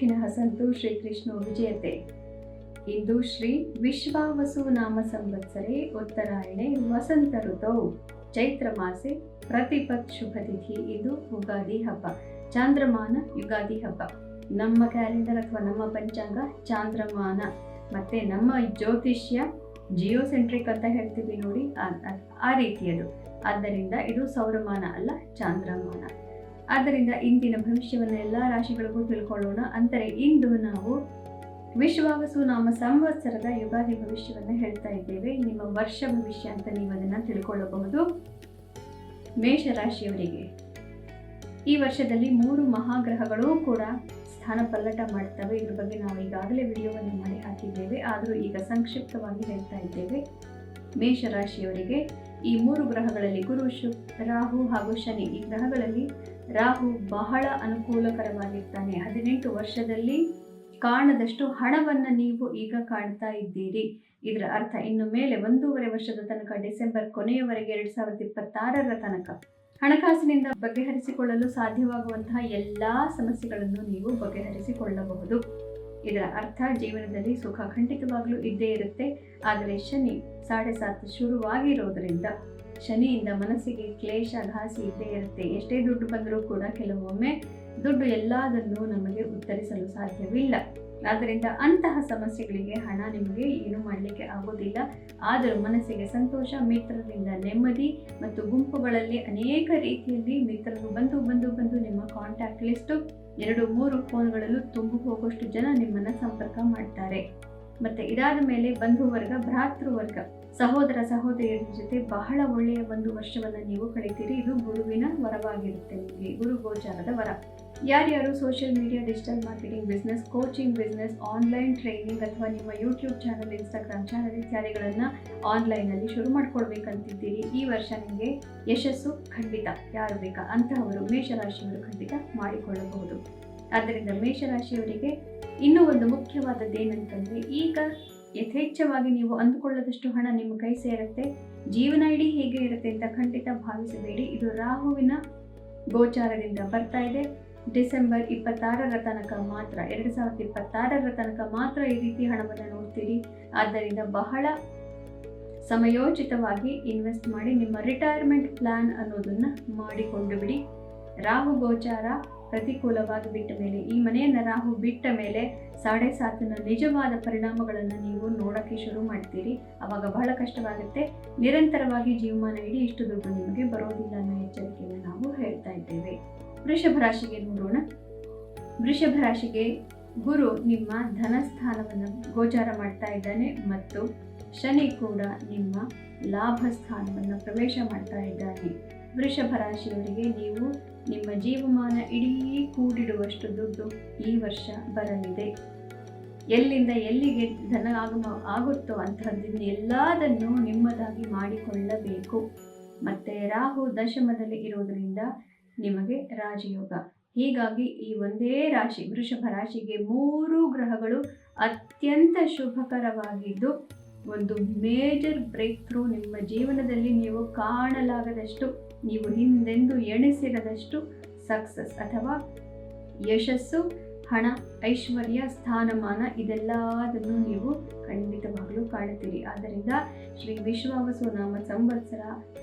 ಸುಖಿನಃ ಸಂತು ಶ್ರೀಕೃಷ್ಣ ವಿಜಯತೆ. ಇಂದು ಶ್ರೀ ವಿಶ್ವಾವಸು ನಾಮ ಸಂವತ್ಸರೆ ಉತ್ತರಾಯಣೆ ವಸಂತ ಋತೌ. ಚೈತ್ರ ಮಾಸೆ ಪ್ರತಿಪತ್ ಶುಭ ತಿಥಿ ಇದು ಯುಗಾದಿ ಹಬ್ಬ. ಚಾಂದ್ರಮಾನ ಯುಗಾದಿ ಹಬ್ಬ. ನಮ್ಮ ಕ್ಯಾಲೆಂಡರ್ ಅಥವಾ ನಮ್ಮ ಪಂಚಾಂಗ ಚಾಂದ್ರಮಾನ. ಮತ್ತೆ ನಮ್ಮ ಜ್ಯೋತಿಷ್ಯ ಜಿಯೋಸೆಂಟ್ರಿಕ್ ಅಂತ ಹೇಳ್ತೀವಿ ನೋಡಿ ಆ ರೀತಿಯದು. ಆದ್ದರಿಂದ ಇದು ಸೌರಮಾನ ಅಲ್ಲ, ಚಾಂದ್ರಮಾನ. ಆದ್ದರಿಂದ ಇಂದಿನ ಭವಿಷ್ಯವನ್ನು ಎಲ್ಲ ರಾಶಿಗಳಿಗೂ ತಿಳ್ಕೊಳ್ಳೋಣ. ಅಂದರೆ ಇಂದು ನಾವು ವಿಶ್ವಾವಸು ನಾಮ ಸಂವತ್ಸರದ ಯುಗಾದಿ ಭವಿಷ್ಯವನ್ನು ಹೇಳ್ತಾ ಇದ್ದೇವೆ. ನಿಮ್ಮ ವರ್ಷ ಭವಿಷ್ಯ ಅಂತ ನೀವು ಅದನ್ನು ತಿಳ್ಕೊಳ್ಳಬಹುದು. ಮೇಷರಾಶಿಯವರಿಗೆ ಈ ವರ್ಷದಲ್ಲಿ ಮೂರು ಮಹಾಗ್ರಹಗಳು ಕೂಡ ಸ್ಥಾನ ಪಲ್ಲಟ ಮಾಡ್ತವೆ. ಇದ್ರ ಬಗ್ಗೆ ನಾವು ಈಗಾಗಲೇ ವಿಡಿಯೋವನ್ನು ಮಾಡಿ ಹಾಕಿದ್ದೇವೆ. ಆದರೂ ಈಗ ಸಂಕ್ಷಿಪ್ತವಾಗಿ ಹೇಳ್ತಾ ಇದ್ದೇವೆ. ಮೇಷರಾಶಿಯವರಿಗೆ ಈ ಮೂರು ಗ್ರಹಗಳಲ್ಲಿ ಗುರು, ಶುಕ್, ರಾಹು ಹಾಗೂ ಶನಿ ಈ ಗ್ರಹಗಳಲ್ಲಿ ರಾಹು ಬಹಳ ಅನುಕೂಲಕರವಾಗಿರ್ತಾನೆ. ಹದಿನೆಂಟು ವರ್ಷದಲ್ಲಿ ಕಾಣದಷ್ಟು ಹಣವನ್ನು ನೀವು ಈಗ ಕಾಣ್ತಾ ಇದ್ದೀರಿ. ಇದರ ಅರ್ಥ ಇನ್ನು ಮೇಲೆ ಒಂದೂವರೆ ವರ್ಷದ ತನಕ, ಡಿಸೆಂಬರ್ ಕೊನೆಯವರೆಗೆ ಎರಡು ಸಾವಿರದ ಇಪ್ಪತ್ತಾರರ ತನಕ ಹಣಕಾಸಿನಿಂದ ಬಗೆಹರಿಸಿಕೊಳ್ಳಲು ಸಾಧ್ಯವಾಗುವಂತಹ ಎಲ್ಲಾ ಸಮಸ್ಯೆಗಳನ್ನು ನೀವು ಬಗೆಹರಿಸಿಕೊಳ್ಳಬಹುದು. ಇದರ ಅರ್ಥ ಜೀವನದಲ್ಲಿ ಸುಖ ಖಂಡಿತವಾಗಲೂ ಇದ್ದೇ ಇರುತ್ತೆ. ಆದರೆ ಶನಿ ಸಾಡೆ ಸಾತ್ ಶುರುವಾಗಿರೋದ್ರಿಂದ ಶನಿಯಿಂದ ಮನಸ್ಸಿಗೆ ಕ್ಲೇಶ, ಘಾಸಿ, ಇದ್ದೇ ಇರುತ್ತೆ. ಎಷ್ಟೇ ದುಡ್ಡು ಬಂದರೂ ಕೂಡ ಕೆಲವೊಮ್ಮೆ ದುಡ್ಡು ಎಲ್ಲದನ್ನು ನಮಗೆ ಉತ್ತರಿಸಲು ಸಾಧ್ಯವಿಲ್ಲ. ಆದ್ದರಿಂದ ಅಂತಹ ಸಮಸ್ಯೆಗಳಿಗೆ ಹಣ ನಿಮಗೆ ಏನು ಮಾಡಲಿಕ್ಕೆ ಆಗೋದಿಲ್ಲ. ಆದರೂ ಮನಸ್ಸಿಗೆ ಸಂತೋಷ, ಮಿತ್ರರಿಂದ ನೆಮ್ಮದಿ ಮತ್ತು ಗುಂಪುಗಳಲ್ಲಿ ಅನೇಕ ರೀತಿಯಲ್ಲಿ ಮಿತ್ರರು ಬಂದು ಬಂದು ಬಂದು ನಿಮ್ಮ ಕಾಂಟ್ಯಾಕ್ಟ್ ಲಿಸ್ಟು ಎರಡು ಮೂರು ಫೋನ್ಗಳಲ್ಲೂ ತುಂಬು ಹೋಗುವಷ್ಟು ಜನ ನಿಮ್ಮನ್ನು ಸಂಪರ್ಕ ಮಾಡ್ತಾರೆ. ಮತ್ತು ಇದಾದ ಮೇಲೆ ಬಂಧುವರ್ಗ, ಭ್ರಾತೃವರ್ಗ ಭ್ರಾತೃ ವರ್ಗ ಸಹೋದರ ಸಹೋದರಿಯರ ಜೊತೆ ಬಹಳ ಒಳ್ಳೆಯ ಒಂದು ವರ್ಷವನ್ನು ನೀವು ಕಳಿತೀರಿ. ಇದು ಗುರುವಿನ ವರವಾಗಿರುತ್ತೆ ನಿಮಗೆ. ಗುರು ಗೋಚಾರದ ವರ. ಯಾರ್ಯಾರು social media digital marketing business coaching business online training ಅಥವಾ ನಿಮ್ಮ ಯೂಟ್ಯೂಬ್ ಚಾನಲ್ ಇನ್ಸ್ಟಾಗ್ರಾಮ್ ಚಾನಲ್ ಇತ್ಯಾದಿಗಳನ್ನು ಆನ್ಲೈನಲ್ಲಿ ಶುರು ಮಾಡ್ಕೊಳ್ಬೇಕಂತಿದ್ದೀರಿ ಈ ವರ್ಷ ನಿಮಗೆ ಯಶಸ್ಸು ಖಂಡಿತ. ಯಾರು ಬೇಕಾ? ಅಂತಹವರು ಮೇಷರಾಶಿಯವರು ಖಂಡಿತ ಮಾಡಿಕೊಳ್ಳಬಹುದು. ಆದ್ದರಿಂದ ಮೇಷರಾಶಿಯವರಿಗೆ ಇನ್ನೂ ಒಂದು ಮುಖ್ಯವಾದದ್ದೇನಂತಂದ್ರೆ ಈಗ ಯಥೇಚ್ಛವಾಗಿ ನೀವು ಅಂದುಕೊಳ್ಳದಷ್ಟು ಹಣ ನಿಮ್ಮ ಕೈ ಸೇರುತ್ತೆ. ಜೀವನ ಇಡೀ ಹೇಗೆ ಇರುತ್ತೆ ಅಂತ ಖಂಡಿತ ಭಾವಿಸಬೇಡಿ. ಇದು ರಾಹುವಿನ ಗೋಚಾರದಿಂದ ಬರ್ತಾ ಇದೆ. ಡಿಸೆಂಬರ್ ಇಪ್ಪತ್ತಾರರ ತನಕ ಮಾತ್ರ, ಎರಡು ಸಾವಿರದ ಇಪ್ಪತ್ತಾರರ ತನಕ ಮಾತ್ರ ಈ ರೀತಿ ಹಣವನ್ನು ನೋಡ್ತೀರಿ. ಆದ್ದರಿಂದ ಬಹಳ ಸಮಯೋಚಿತವಾಗಿ ಇನ್ವೆಸ್ಟ್ ಮಾಡಿ ನಿಮ್ಮ ರಿಟೈರ್ಮೆಂಟ್ ಪ್ಲಾನ್ ಅನ್ನೋದನ್ನು ಮಾಡಿಕೊಂಡು ಬಿಡಿ. ರಾಹು ಗೋಚಾರ ಪ್ರತಿಕೂಲವಾಗಿ ಬಿಟ್ಟ ಮೇಲೆ, ಈ ಮನೆಯನ್ನು ರಾಹು ಬಿಟ್ಟ ಮೇಲೆ ಸಾಡೆ ಸಾತಿನ ನಿಜವಾದ ಪರಿಣಾಮಗಳನ್ನು ನೀವು ನೋಡೋಕ್ಕೆ ಶುರು ಮಾಡ್ತೀರಿ. ಅವಾಗ ಬಹಳ ಕಷ್ಟವಾಗುತ್ತೆ. ನಿರಂತರವಾಗಿ ಜೀವಮಾನ ಇಡೀ ಇಷ್ಟು ದುಡ್ಡು ನಿಮಗೆ ಬರೋದಿಲ್ಲ ಅನ್ನೋ ಎಚ್ಚರಿಕೆಯನ್ನು ನಾವು ಹೇಳ್ತಾ ಇದ್ದೇವೆ. ವೃಷಭ ರಾಶಿಗೆ ನೋಡೋಣ. ವೃಷಭ ರಾಶಿಗೆ ಗುರು ನಿಮ್ಮ ಧನಸ್ಥಾನವನ್ನು ಗೋಚಾರ ಮಾಡ್ತಾ ಇದ್ದಾನೆ ಮತ್ತು ಶನಿ ಕೂಡ ನಿಮ್ಮ ಲಾಭ ಸ್ಥಾನವನ್ನು ಪ್ರವೇಶ ಮಾಡ್ತಾ ಇದ್ದಾನೆ. ವೃಷಭ ರಾಶಿಯವರಿಗೆ ನೀವು ನಿಮ್ಮ ಜೀವಮಾನ ಇಡೀ ಕೂಡಿಡುವಷ್ಟು ದುಡ್ಡು ಈ ವರ್ಷ ಬರಲಿದೆ. ಎಲ್ಲಿಂದ ಎಲ್ಲಿಗೆ ಧನ ಆಗಮ, ಆಗುತ್ತೋ ಅಂತಹದ್ದನ್ನು ಎಲ್ಲದನ್ನು ನಿಮ್ಮದಾಗಿ ಮಾಡಿಕೊಳ್ಳಬೇಕು. ಮತ್ತು ರಾಹು ದಶಮದಲ್ಲಿ ಇರೋದರಿಂದ ನಿಮಗೆ ರಾಜಯೋಗ. ಹೀಗಾಗಿ ಈ ಒಂದೇ ರಾಶಿ, ವೃಷಭ ರಾಶಿಗೆ ಮೂರು ಗ್ರಹಗಳು ಅತ್ಯಂತ ಶುಭಕರವಾಗಿದ್ದು, ಒಂದು ಮೇಜರ್ ಬ್ರೇಕ್ ಥ್ರೂ ನಿಮ್ಮ ಜೀವನದಲ್ಲಿ ನೀವು ಕಾಣಲಾಗದಷ್ಟು ನೀವು ಹಿಂದೆಂದು ಎಣಿಸಿರದಷ್ಟು ಸಕ್ಸಸ್ ಅಥವಾ ಯಶಸ್ಸು, ಹಣ, ಐಶ್ವರ್ಯ, ಸ್ಥಾನಮಾನ ಇದೆಲ್ಲದನ್ನು ನೀವು ಖಂಡಿತವಾಗಲೂ ಕಾಣುತ್ತೀರಿ. ಆದ್ದರಿಂದ ಶ್ರೀ ವಿಶ್ವಾವಸು ನಾಮ ಸಂವತ್ಸರ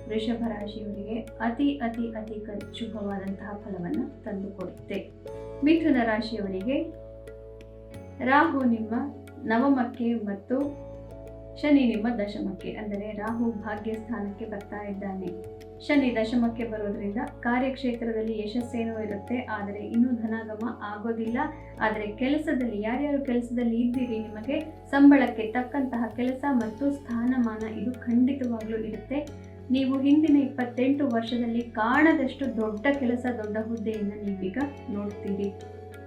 ವೃಷಭ ರಾಶಿಯವರಿಗೆ ಅತಿ ಅತಿ ಅತಿ ಶುಭವಾದಂತಹ ಫಲವನ್ನು ತಂದುಕೊಡುತ್ತೆ. ಮಿಥುನ ರಾಶಿಯವರಿಗೆ ರಾಹು ನಿಮ್ಮ ನವಮಕ್ಕೆ ಮತ್ತು ಶನಿ ನಿಮ್ಮ ದಶಮಕ್ಕೆ, ಅಂದರೆ ರಾಹು ಭಾಗ್ಯ ಸ್ಥಾನಕ್ಕೆ ಬರ್ತಾ ಇದ್ದಾನೆ. ಶನಿ ದಶಮಕ್ಕೆ ಬರೋದ್ರಿಂದ ಕಾರ್ಯಕ್ಷೇತ್ರದಲ್ಲಿ ಯಶಸ್ಸೇನೋ ಇರುತ್ತೆ. ಆದರೆ ಇನ್ನೂ ಧನಾಗಮ ಆಗೋದಿಲ್ಲ. ಆದರೆ ಕೆಲಸದಲ್ಲಿ, ಯಾರ್ಯಾರು ಕೆಲಸದಲ್ಲಿ ಇದ್ದೀರಿ, ನಿಮಗೆ ಸಂಬಳಕ್ಕೆ ತಕ್ಕಂತಹ ಕೆಲಸ ಮತ್ತು ಸ್ಥಾನಮಾನ ಇದು ಖಂಡಿತವಾಗ್ಲೂ ಇರುತ್ತೆ. ನೀವು ಹಿಂದಿನ ಇಪ್ಪತ್ತೆಂಟು ವರ್ಷದಲ್ಲಿ ಕಾಣದಷ್ಟು ದೊಡ್ಡ ಕೆಲಸ, ದೊಡ್ಡ ಹುದ್ದೆಯನ್ನು ನೀವೀಗ ನೋಡ್ತೀರಿ.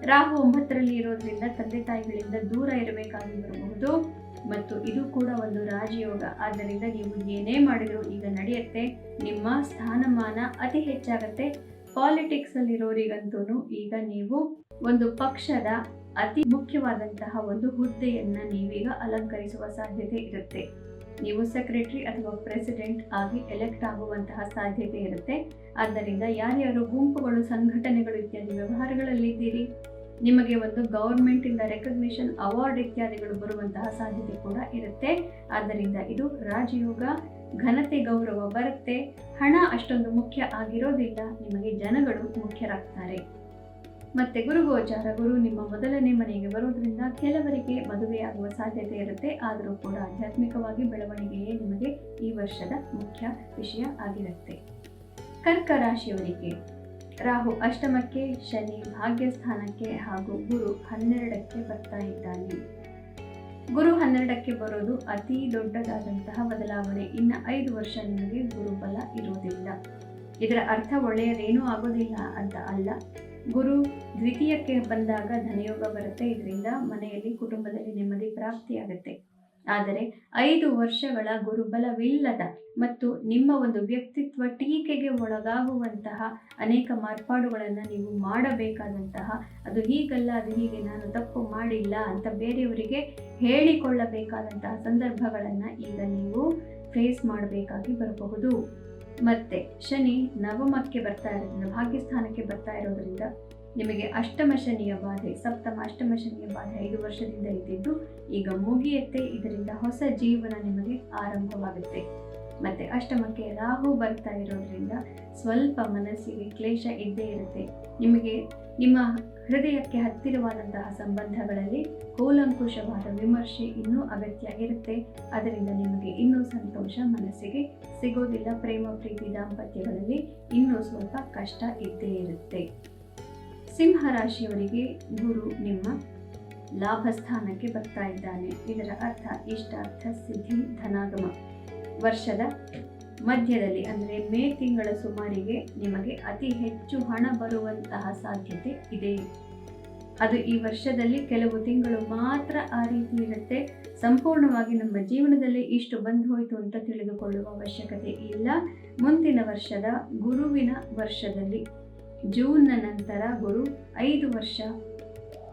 ರಾಹು ಒಂಬತ್ತರಲ್ಲಿ ಇರೋದ್ರಿಂದ ತಂದೆ ತಾಯಿಗಳಿಂದ ದೂರ ಇರಬೇಕಾಗಿ ಬರಬಹುದು. ಮತ್ತು ಇದು ಕೂಡ ಒಂದು ರಾಜಯೋಗ. ಆದ್ದರಿಂದ ನೀವು ಏನೇ ಮಾಡಿದರೂ ಈಗ ನಡೆಯುತ್ತೆ. ನಿಮ್ಮ ಸ್ಥಾನಮಾನ ಅತಿ ಹೆಚ್ಚಾಗತ್ತೆ. ಪಾಲಿಟಿಕ್ಸ್ ಅಲ್ಲಿರೋರಿಗಂತೂ ಈಗ ನೀವು ಒಂದು ಪಕ್ಷದ ಅತಿ ಮುಖ್ಯವಾದಂತಹ ಒಂದು ಹುದ್ದೆಯನ್ನ ನೀವೀಗ ಅಲಂಕರಿಸುವ ಸಾಧ್ಯತೆ ಇರುತ್ತೆ. ನೀವು ಸೆಕ್ರೆಟರಿ ಅಥವಾ ಪ್ರೆಸಿಡೆಂಟ್ ಆಗಿ ಎಲೆಕ್ಟ್ ಆಗುವಂತಹ ಸಾಧ್ಯತೆ ಇರುತ್ತೆ. ಆದ್ದರಿಂದ ಯಾರ್ಯಾರು ಗುಂಪುಗಳು, ಸಂಘಟನೆಗಳು ಇತ್ಯಾದಿ ವ್ಯವಹಾರಗಳಲ್ಲಿದ್ದೀರಿ? ನಿಮಗೆ ಒಂದು ಗೌರ್ಮೆಂಟಿಂದ ರೆಕಗ್ನಿಷನ್ ಅವಾರ್ಡ್ ಇತ್ಯಾದಿಗಳು ಬರುವಂತಹ ಸಾಧ್ಯತೆ ಕೂಡ ಇರುತ್ತೆ. ಆದ್ದರಿಂದ ಇದು ರಾಜಯೋಗ, ಘನತೆ ಗೌರವ ಬರುತ್ತೆ. ಹಣ ಅಷ್ಟೊಂದು ಮುಖ್ಯ ಆಗಿರೋದಿಲ್ಲ, ನಿಮಗೆ ಜನಗಳು ಮುಖ್ಯರಾಗ್ತಾರೆ. ಮತ್ತೆ ಗುರುಗೋಚಾರ ಗುರು ನಿಮ್ಮ ಮೊದಲನೇ ಮನೆಗೆ ಬರೋದ್ರಿಂದ ಕೆಲವರಿಗೆ ಮದುವೆಯಾಗುವ ಸಾಧ್ಯತೆ ಇರುತ್ತೆ. ಆದರೂ ಕೂಡ ಆಧ್ಯಾತ್ಮಿಕವಾಗಿ ಬೆಳವಣಿಗೆಯೇ ನಿಮಗೆ ಈ ವರ್ಷದ ಮುಖ್ಯ ವಿಷಯ ಆಗಿರುತ್ತೆ. ಕರ್ಕ ರಾಶಿಯವರಿಗೆ ರಾಹು ಅಷ್ಟಮಕ್ಕೆ ಶನಿ ಭಾಗ್ಯಸ್ಥಾನಕ್ಕೆ ಹಾಗೂ ಗುರು ಹನ್ನೆರಡಕ್ಕೆ ಬರ್ತಾ ಇದ್ದಾನೆ. ಗುರು ಹನ್ನೆರಡಕ್ಕೆ ಬರೋದು ಅತಿ ದೊಡ್ಡದಾದಂತಹ ಬದಲಾವಣೆ. ಇನ್ನು ಐದು ವರ್ಷ ನಿಮಗೆ ಗುರುಬಲ ಇರುವುದಿಲ್ಲ. ಇದರ ಅರ್ಥ ಒಳ್ಳೆಯದೇನೂ ಆಗೋದಿಲ್ಲ ಅಂತ ಅಲ್ಲ. ಗುರು ದ್ವಿತೀಯಕ್ಕೆ ಬಂದಾಗ ಧನಯೋಗ ಬರುತ್ತೆ. ಇದರಿಂದ ಮನೆಯಲ್ಲಿ ಕುಟುಂಬದಲ್ಲಿ ನೆಮ್ಮದಿ ಪ್ರಾಪ್ತಿಯಾಗುತ್ತೆ ಆದರೆ ಐದು ವರ್ಷಗಳ ಗುರುಬಲವಿಲ್ಲದ ಮತ್ತು ನಿಮ್ಮ ಒಂದು ವ್ಯಕ್ತಿತ್ವ ಟೀಕೆಗೆ ಒಳಗಾಗುವಂತಹ ಅನೇಕ ಮಾರ್ಪಾಡುಗಳನ್ನು ನೀವು ಮಾಡಬೇಕಾದಂತಹ, ಅದು ಹೀಗಲ್ಲ, ಅದು ಹೀಗೆ, ನಾನು ತಪ್ಪು ಮಾಡಿಲ್ಲ ಅಂತ ಬೇರೆಯವರಿಗೆ ಹೇಳಿಕೊಳ್ಳಬೇಕಾದಂತಹ ಸಂದರ್ಭಗಳನ್ನು ಈಗ ನೀವು ಫೇಸ್ ಮಾಡಬೇಕಾಗಿ ಬರಬಹುದು. ಮತ್ತೆ ಶನಿ ನವಮಕ್ಕೆ ಬರ್ತಾ ಇರೋದ್ರಿಂದ, ಭಾಗ್ಯಸ್ಥಾನಕ್ಕೆ ಬರ್ತಾ ಇರೋದ್ರಿಂದ ನಿಮಗೆ ಅಷ್ಟಮ ಶನಿಯ ಬಾಧೆ, ಸಪ್ತಮ ಅಷ್ಟಮ ಶನಿಯ ಬಾಧೆ ಐದು ವರ್ಷದಿಂದ ಇದ್ದಿದ್ದು, ಈಗ ಮುಗಿಯುತ್ತೆ. ಇದರಿಂದ ಹೊಸ ಜೀವನ ನಿಮಗೆ ಆರಂಭವಾಗುತ್ತೆ. ಮತ್ತೆ ಅಷ್ಟಮಕ್ಕೆ ರಾಹು ಬರ್ತಾ ಇರೋದ್ರಿಂದ ಸ್ವಲ್ಪ ಮನಸ್ಸಿಗೆ ಕ್ಲೇಶ ಇದ್ದೇ ಇರುತ್ತೆ. ನಿಮಗೆ ನಿಮ್ಮ ಹೃದಯಕ್ಕೆ ಹತ್ತಿರವಾದಂತಹ ಸಂಬಂಧಗಳಲ್ಲಿ ಕೂಲಂಕುಷವಾದ ವಿಮರ್ಶೆ ಇನ್ನೂ ಅಗತ್ಯ ಇರುತ್ತೆ. ಅದರಿಂದ ನಿಮಗೆ ಇನ್ನೂ ಸಂತೋಷ, ಮನಸ್ಸಿಗೆ ಸಿಗೋದಿಲ್ಲ. ಪ್ರೇಮ, ಪ್ರೀತಿ, ದಾಂಪತ್ಯಗಳಲ್ಲಿ ಇನ್ನೂ ಸ್ವಲ್ಪ ಕಷ್ಟ ಇದ್ದೇ ಇರುತ್ತೆ. ಸಿಂಹ ರಾಶಿಯವರಿಗೆ ಗುರು ನಿಮ್ಮ ಲಾಭಸ್ಥಾನಕ್ಕೆ ಬರ್ತಾ ಇದ್ದಾನೆ. ಇದರ ಅರ್ಥ ಇಷ್ಟಾರ್ಥ ಸಿದ್ಧಿ ಧನಾಗಮ. ವರ್ಷದ ಮಧ್ಯದಲ್ಲಿ ಅಂದರೆ ಮೇ ತಿಂಗಳ ಸುಮಾರಿಗೆ ನಿಮಗೆ ಅತಿ ಹೆಚ್ಚು ಹಣ ಬರುವಂತಹ ಸಾಧ್ಯತೆ ಇದೆ. ಅದು ಈ ವರ್ಷದಲ್ಲಿ ಕೆಲವು ತಿಂಗಳು ಮಾತ್ರ ಆ ರೀತಿ ಇರುತ್ತೆ. ಸಂಪೂರ್ಣವಾಗಿ ನಮ್ಮ ಜೀವನದಲ್ಲಿ ಇಷ್ಟು ಬಂದು ಹೋಯಿತು ಅಂತ ತಿಳಿದುಕೊಳ್ಳುವ ಅವಶ್ಯಕತೆ ಇಲ್ಲ. ಮುಂದಿನ ವರ್ಷದ ಗುರುವಿನ ವರ್ಷದಲ್ಲಿ ಜೂನ್ನ ನಂತರ ಗುರು, ಐದು ವರ್ಷ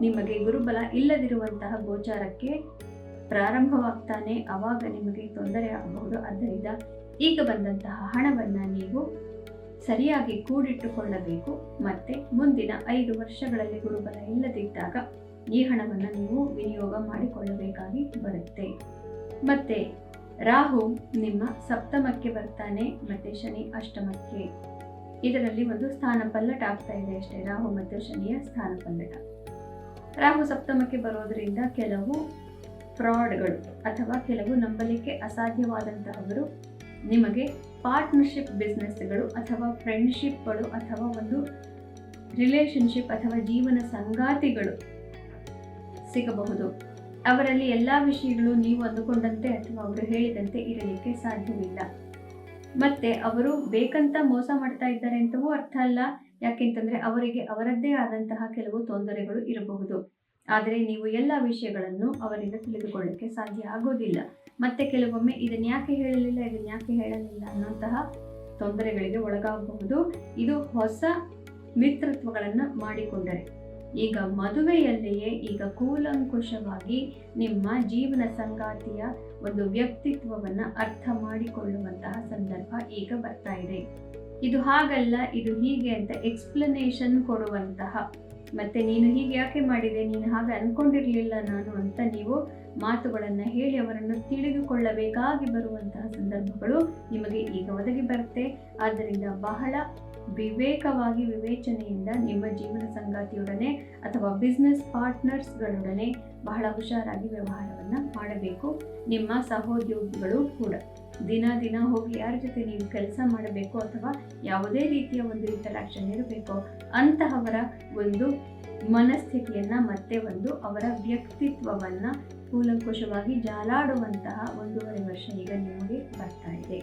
ನಿಮಗೆ ಗುರುಬಲ ಇಲ್ಲದಿರುವಂತಹ ಗೋಚಾರಕ್ಕೆ ಪ್ರಾರಂಭವಾಗ್ತಾನೆ ಆವಾಗ ನಿಮಗೆ ತೊಂದರೆ ಆಗಬಹುದು. ಆದ್ದರಿಂದ ಈಗ ಬಂದಂತಹ ಹಣವನ್ನು ನೀವು ಸರಿಯಾಗಿ ಕೂಡಿಟ್ಟುಕೊಳ್ಳಬೇಕು. ಮತ್ತೆ ಮುಂದಿನ ಐದು ವರ್ಷಗಳಲ್ಲಿ ಗುರುಬಲ ಇಲ್ಲದಿದ್ದಾಗ ಈ ಹಣವನ್ನು ನೀವು ವಿನಿಯೋಗ ಮಾಡಿಕೊಳ್ಳಬೇಕಾಗಿ ಬರುತ್ತೆ. ಮತ್ತೆ ರಾಹು ನಿಮ್ಮ ಸಪ್ತಮಕ್ಕೆ ಬರ್ತಾನೆ, ಮತ್ತೆ ಶನಿ ಅಷ್ಟಮಕ್ಕೆ. ಇದರಲ್ಲಿ ಒಂದು ಸ್ಥಾನ ಪಲ್ಲಟ ಆಗ್ತಾ ಇದೆ ಅಷ್ಟೇ. ರಾಹು ಮತ್ತು ಶನಿಯ ಸ್ಥಾನ ಪಲ್ಲಟ ರಾಹು ಸಪ್ತಮಕ್ಕೆ ಬರೋದರಿಂದ ಕೆಲವು ಫ್ರಾಡ್ಗಳು ಅಥವಾ ಕೆಲವು ನಂಬಲಿಕ್ಕೆ ಅಸಾಧ್ಯವಾದಂತಹವರು ನಿಮಗೆ ಪಾರ್ಟ್ನರ್ಶಿಪ್ ಬಿಸ್ನೆಸ್ಗಳು ಅಥವಾ ಫ್ರೆಂಡ್ಶಿಪ್ಗಳು ಅಥವಾ ಒಂದು ರಿಲೇಶನ್ಶಿಪ್ ಅಥವಾ ಜೀವನ ಸಂಗಾತಿಗಳು ಸಿಗಬಹುದು. ಅವರಲ್ಲಿ ಎಲ್ಲ ವಿಷಯಗಳು ನೀವು ಅಂದುಕೊಂಡಂತೆ ಅಥವಾ ಅವರು ಹೇಳಿದಂತೆ ಇರಲಿಕ್ಕೆ ಸಾಧ್ಯವಿಲ್ಲ. ಮತ್ತೆ ಅವರು ಬೇಕಂತ ಮೋಸ ಮಾಡ್ತಾ ಇದ್ದಾರೆ ಅಂತವೂ ಅರ್ಥ ಅಲ್ಲ. ಯಾಕೆಂತಂದ್ರೆ ಅವರಿಗೆ ಅವರದ್ದೇ ಆದಂತಹ ಕೆಲವು ತೊಂದರೆಗಳು ಇರಬಹುದು. ಆದರೆ ನೀವು ಎಲ್ಲ ವಿಷಯಗಳನ್ನು ಅವರಿಂದ ತಿಳಿದುಕೊಳ್ಳಕ್ಕೆ ಸಾಧ್ಯ ಆಗೋದಿಲ್ಲ. ಮತ್ತೆ ಕೆಲವೊಮ್ಮೆ ಇದನ್ನ ಯಾಕೆ ಹೇಳಲಿಲ್ಲ ಇದನ್ನ ಯಾಕೆ ಹೇಳಲಿಲ್ಲ ಅನ್ನೋಂತಹ ತೊಂದರೆಗಳಿಗೆ ಒಳಗಾಗಬಹುದು. ಇದು ಹೊಸ ಮಿತ್ರತ್ವಗಳನ್ನು ಮಾಡಿಕೊಂಡರೆ. ಈಗ ಮದುವೆಯಲ್ಲಿಯೇ ಈಗ ಕೂಲಂಕುಷವಾಗಿ ನಿಮ್ಮ ಜೀವನ ಸಂಗಾತಿಯ ಒಂದು ವ್ಯಕ್ತಿತ್ವವನ್ನು ಅರ್ಥ ಮಾಡಿಕೊಳ್ಳುವಂತಹ ಸಂದರ್ಭ ಈಗ ಬರ್ತಾ ಇದೆ. ಇದು ಹಾಗಲ್ಲ, ಇದು ಹೀಗೆ ಅಂತ ಎಕ್ಸ್ಪ್ಲನೇಷನ್ ಕೊಡುವಂತಹ, ಮತ್ತೆ ನೀನು ಹೀಗೆ ಯಾಕೆ ಮಾಡಿದೆ, ನೀನು ಹಾಗೆ ಅನ್ಕೊಂಡಿರ್ಲಿಲ್ಲ ನಾನು ಅಂತ ನೀವು ಮಾತುಗಳನ್ನು ಹೇಳಿ ಅವರನ್ನು ತಿಳಿದುಕೊಳ್ಳಬೇಕಾಗಿ ಬರುವಂತಹ ಸಂದರ್ಭಗಳು ನಿಮಗೆ ಈಗ ಒದಗಿ ಬರುತ್ತೆ. ಆದ್ದರಿಂದ ಬಹಳ ವಿವೇಕವಾಗಿ ವಿವೇಚನೆಯಿಂದ ನಿಮ್ಮ ಜೀವನ ಸಂಗಾತಿಯೊಡನೆ ಅಥವಾ ಬಿಸ್ನೆಸ್ ಪಾರ್ಟ್ನರ್ಸ್ಗಳೊಡನೆ ಬಹಳ ಹುಷಾರಾಗಿ ವ್ಯವಹಾರವನ್ನು ಮಾಡಬೇಕು. ನಿಮ್ಮ ಸಹೋದ್ಯೋಗಿಗಳು ಕೂಡ. ದಿನ ದಿನ ಹೋಗಿ ಯಾರ ಜೊತೆ ನೀವು ಕೆಲಸ ಮಾಡಬೇಕು ಅಥವಾ ಯಾವುದೇ ರೀತಿಯ ಒಂದು ಇಂಟರಾಕ್ಷನ್ ಇರಬೇಕು, ಅಂತಹವರ ಒಂದು ಮನಸ್ಥಿತಿಯನ್ನ ಮತ್ತೆ ಒಂದು ಅವರ ವ್ಯಕ್ತಿತ್ವವನ್ನ ಕೂಲಂಕುಷವಾಗಿ ಜಾಲಾಡುವಂತಹ ಒಂದೂವರೆ ವರ್ಷ ಈಗ ನಿಮಗೆ ಬರ್ತಾ ಇದೆ.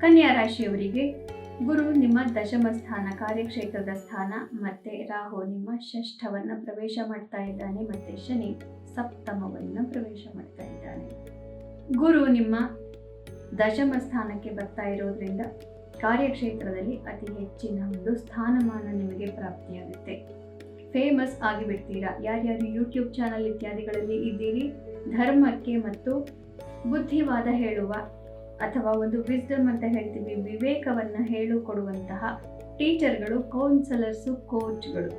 ಕನ್ಯಾ ರಾಶಿಯವರಿಗೆ ಗುರು ನಿಮ್ಮ ದಶಮ ಸ್ಥಾನ, ಕಾರ್ಯಕ್ಷೇತ್ರದ ಸ್ಥಾನ, ಮತ್ತೆ ರಾಹು ನಿಮ್ಮ ಷಷ್ಠವನ್ನ ಪ್ರವೇಶ ಮಾಡ್ತಾ ಇದ್ದಾನೆ, ಮತ್ತೆ ಶನಿ ಸಪ್ತಮವನ್ನ ಪ್ರವೇಶ ಮಾಡ್ತಾ ಇದ್ದಾನೆ. ಗುರು ನಿಮ್ಮ ದಶಮ ಸ್ಥಾನಕ್ಕೆ ಬರ್ತಾ ಇರೋದ್ರಿಂದ ಕಾರ್ಯಕ್ಷೇತ್ರದಲ್ಲಿ ಅತಿ ಹೆಚ್ಚಿನ ಒಂದು ಸ್ಥಾನಮಾನ ನಿಮಗೆ ಪ್ರಾಪ್ತಿಯಾಗುತ್ತೆ. ಫೇಮಸ್ ಆಗಿಬಿಡ್ತೀರಾ? ಯಾರ್ಯಾರು ಯೂಟ್ಯೂಬ್ ಚಾನಲ್ ಇತ್ಯಾದಿಗಳಲ್ಲಿ ಇದ್ದೀರಿ? ಧರ್ಮಕ್ಕೆ ಮತ್ತು ಬುದ್ಧಿವಾದ ಹೇಳುವ ಅಥವಾ ಒಂದು ವಿಸ್ಡಮ್ ಅಂತ ಹೇಳ್ತೀವಿ, ವಿವೇಕವನ್ನು ಹೇಳಿಕೊಡುವಂತಹ ಟೀಚರ್ಗಳು ಕೌನ್ಸಲರ್ಸು ಕೋಚ್ಗಳು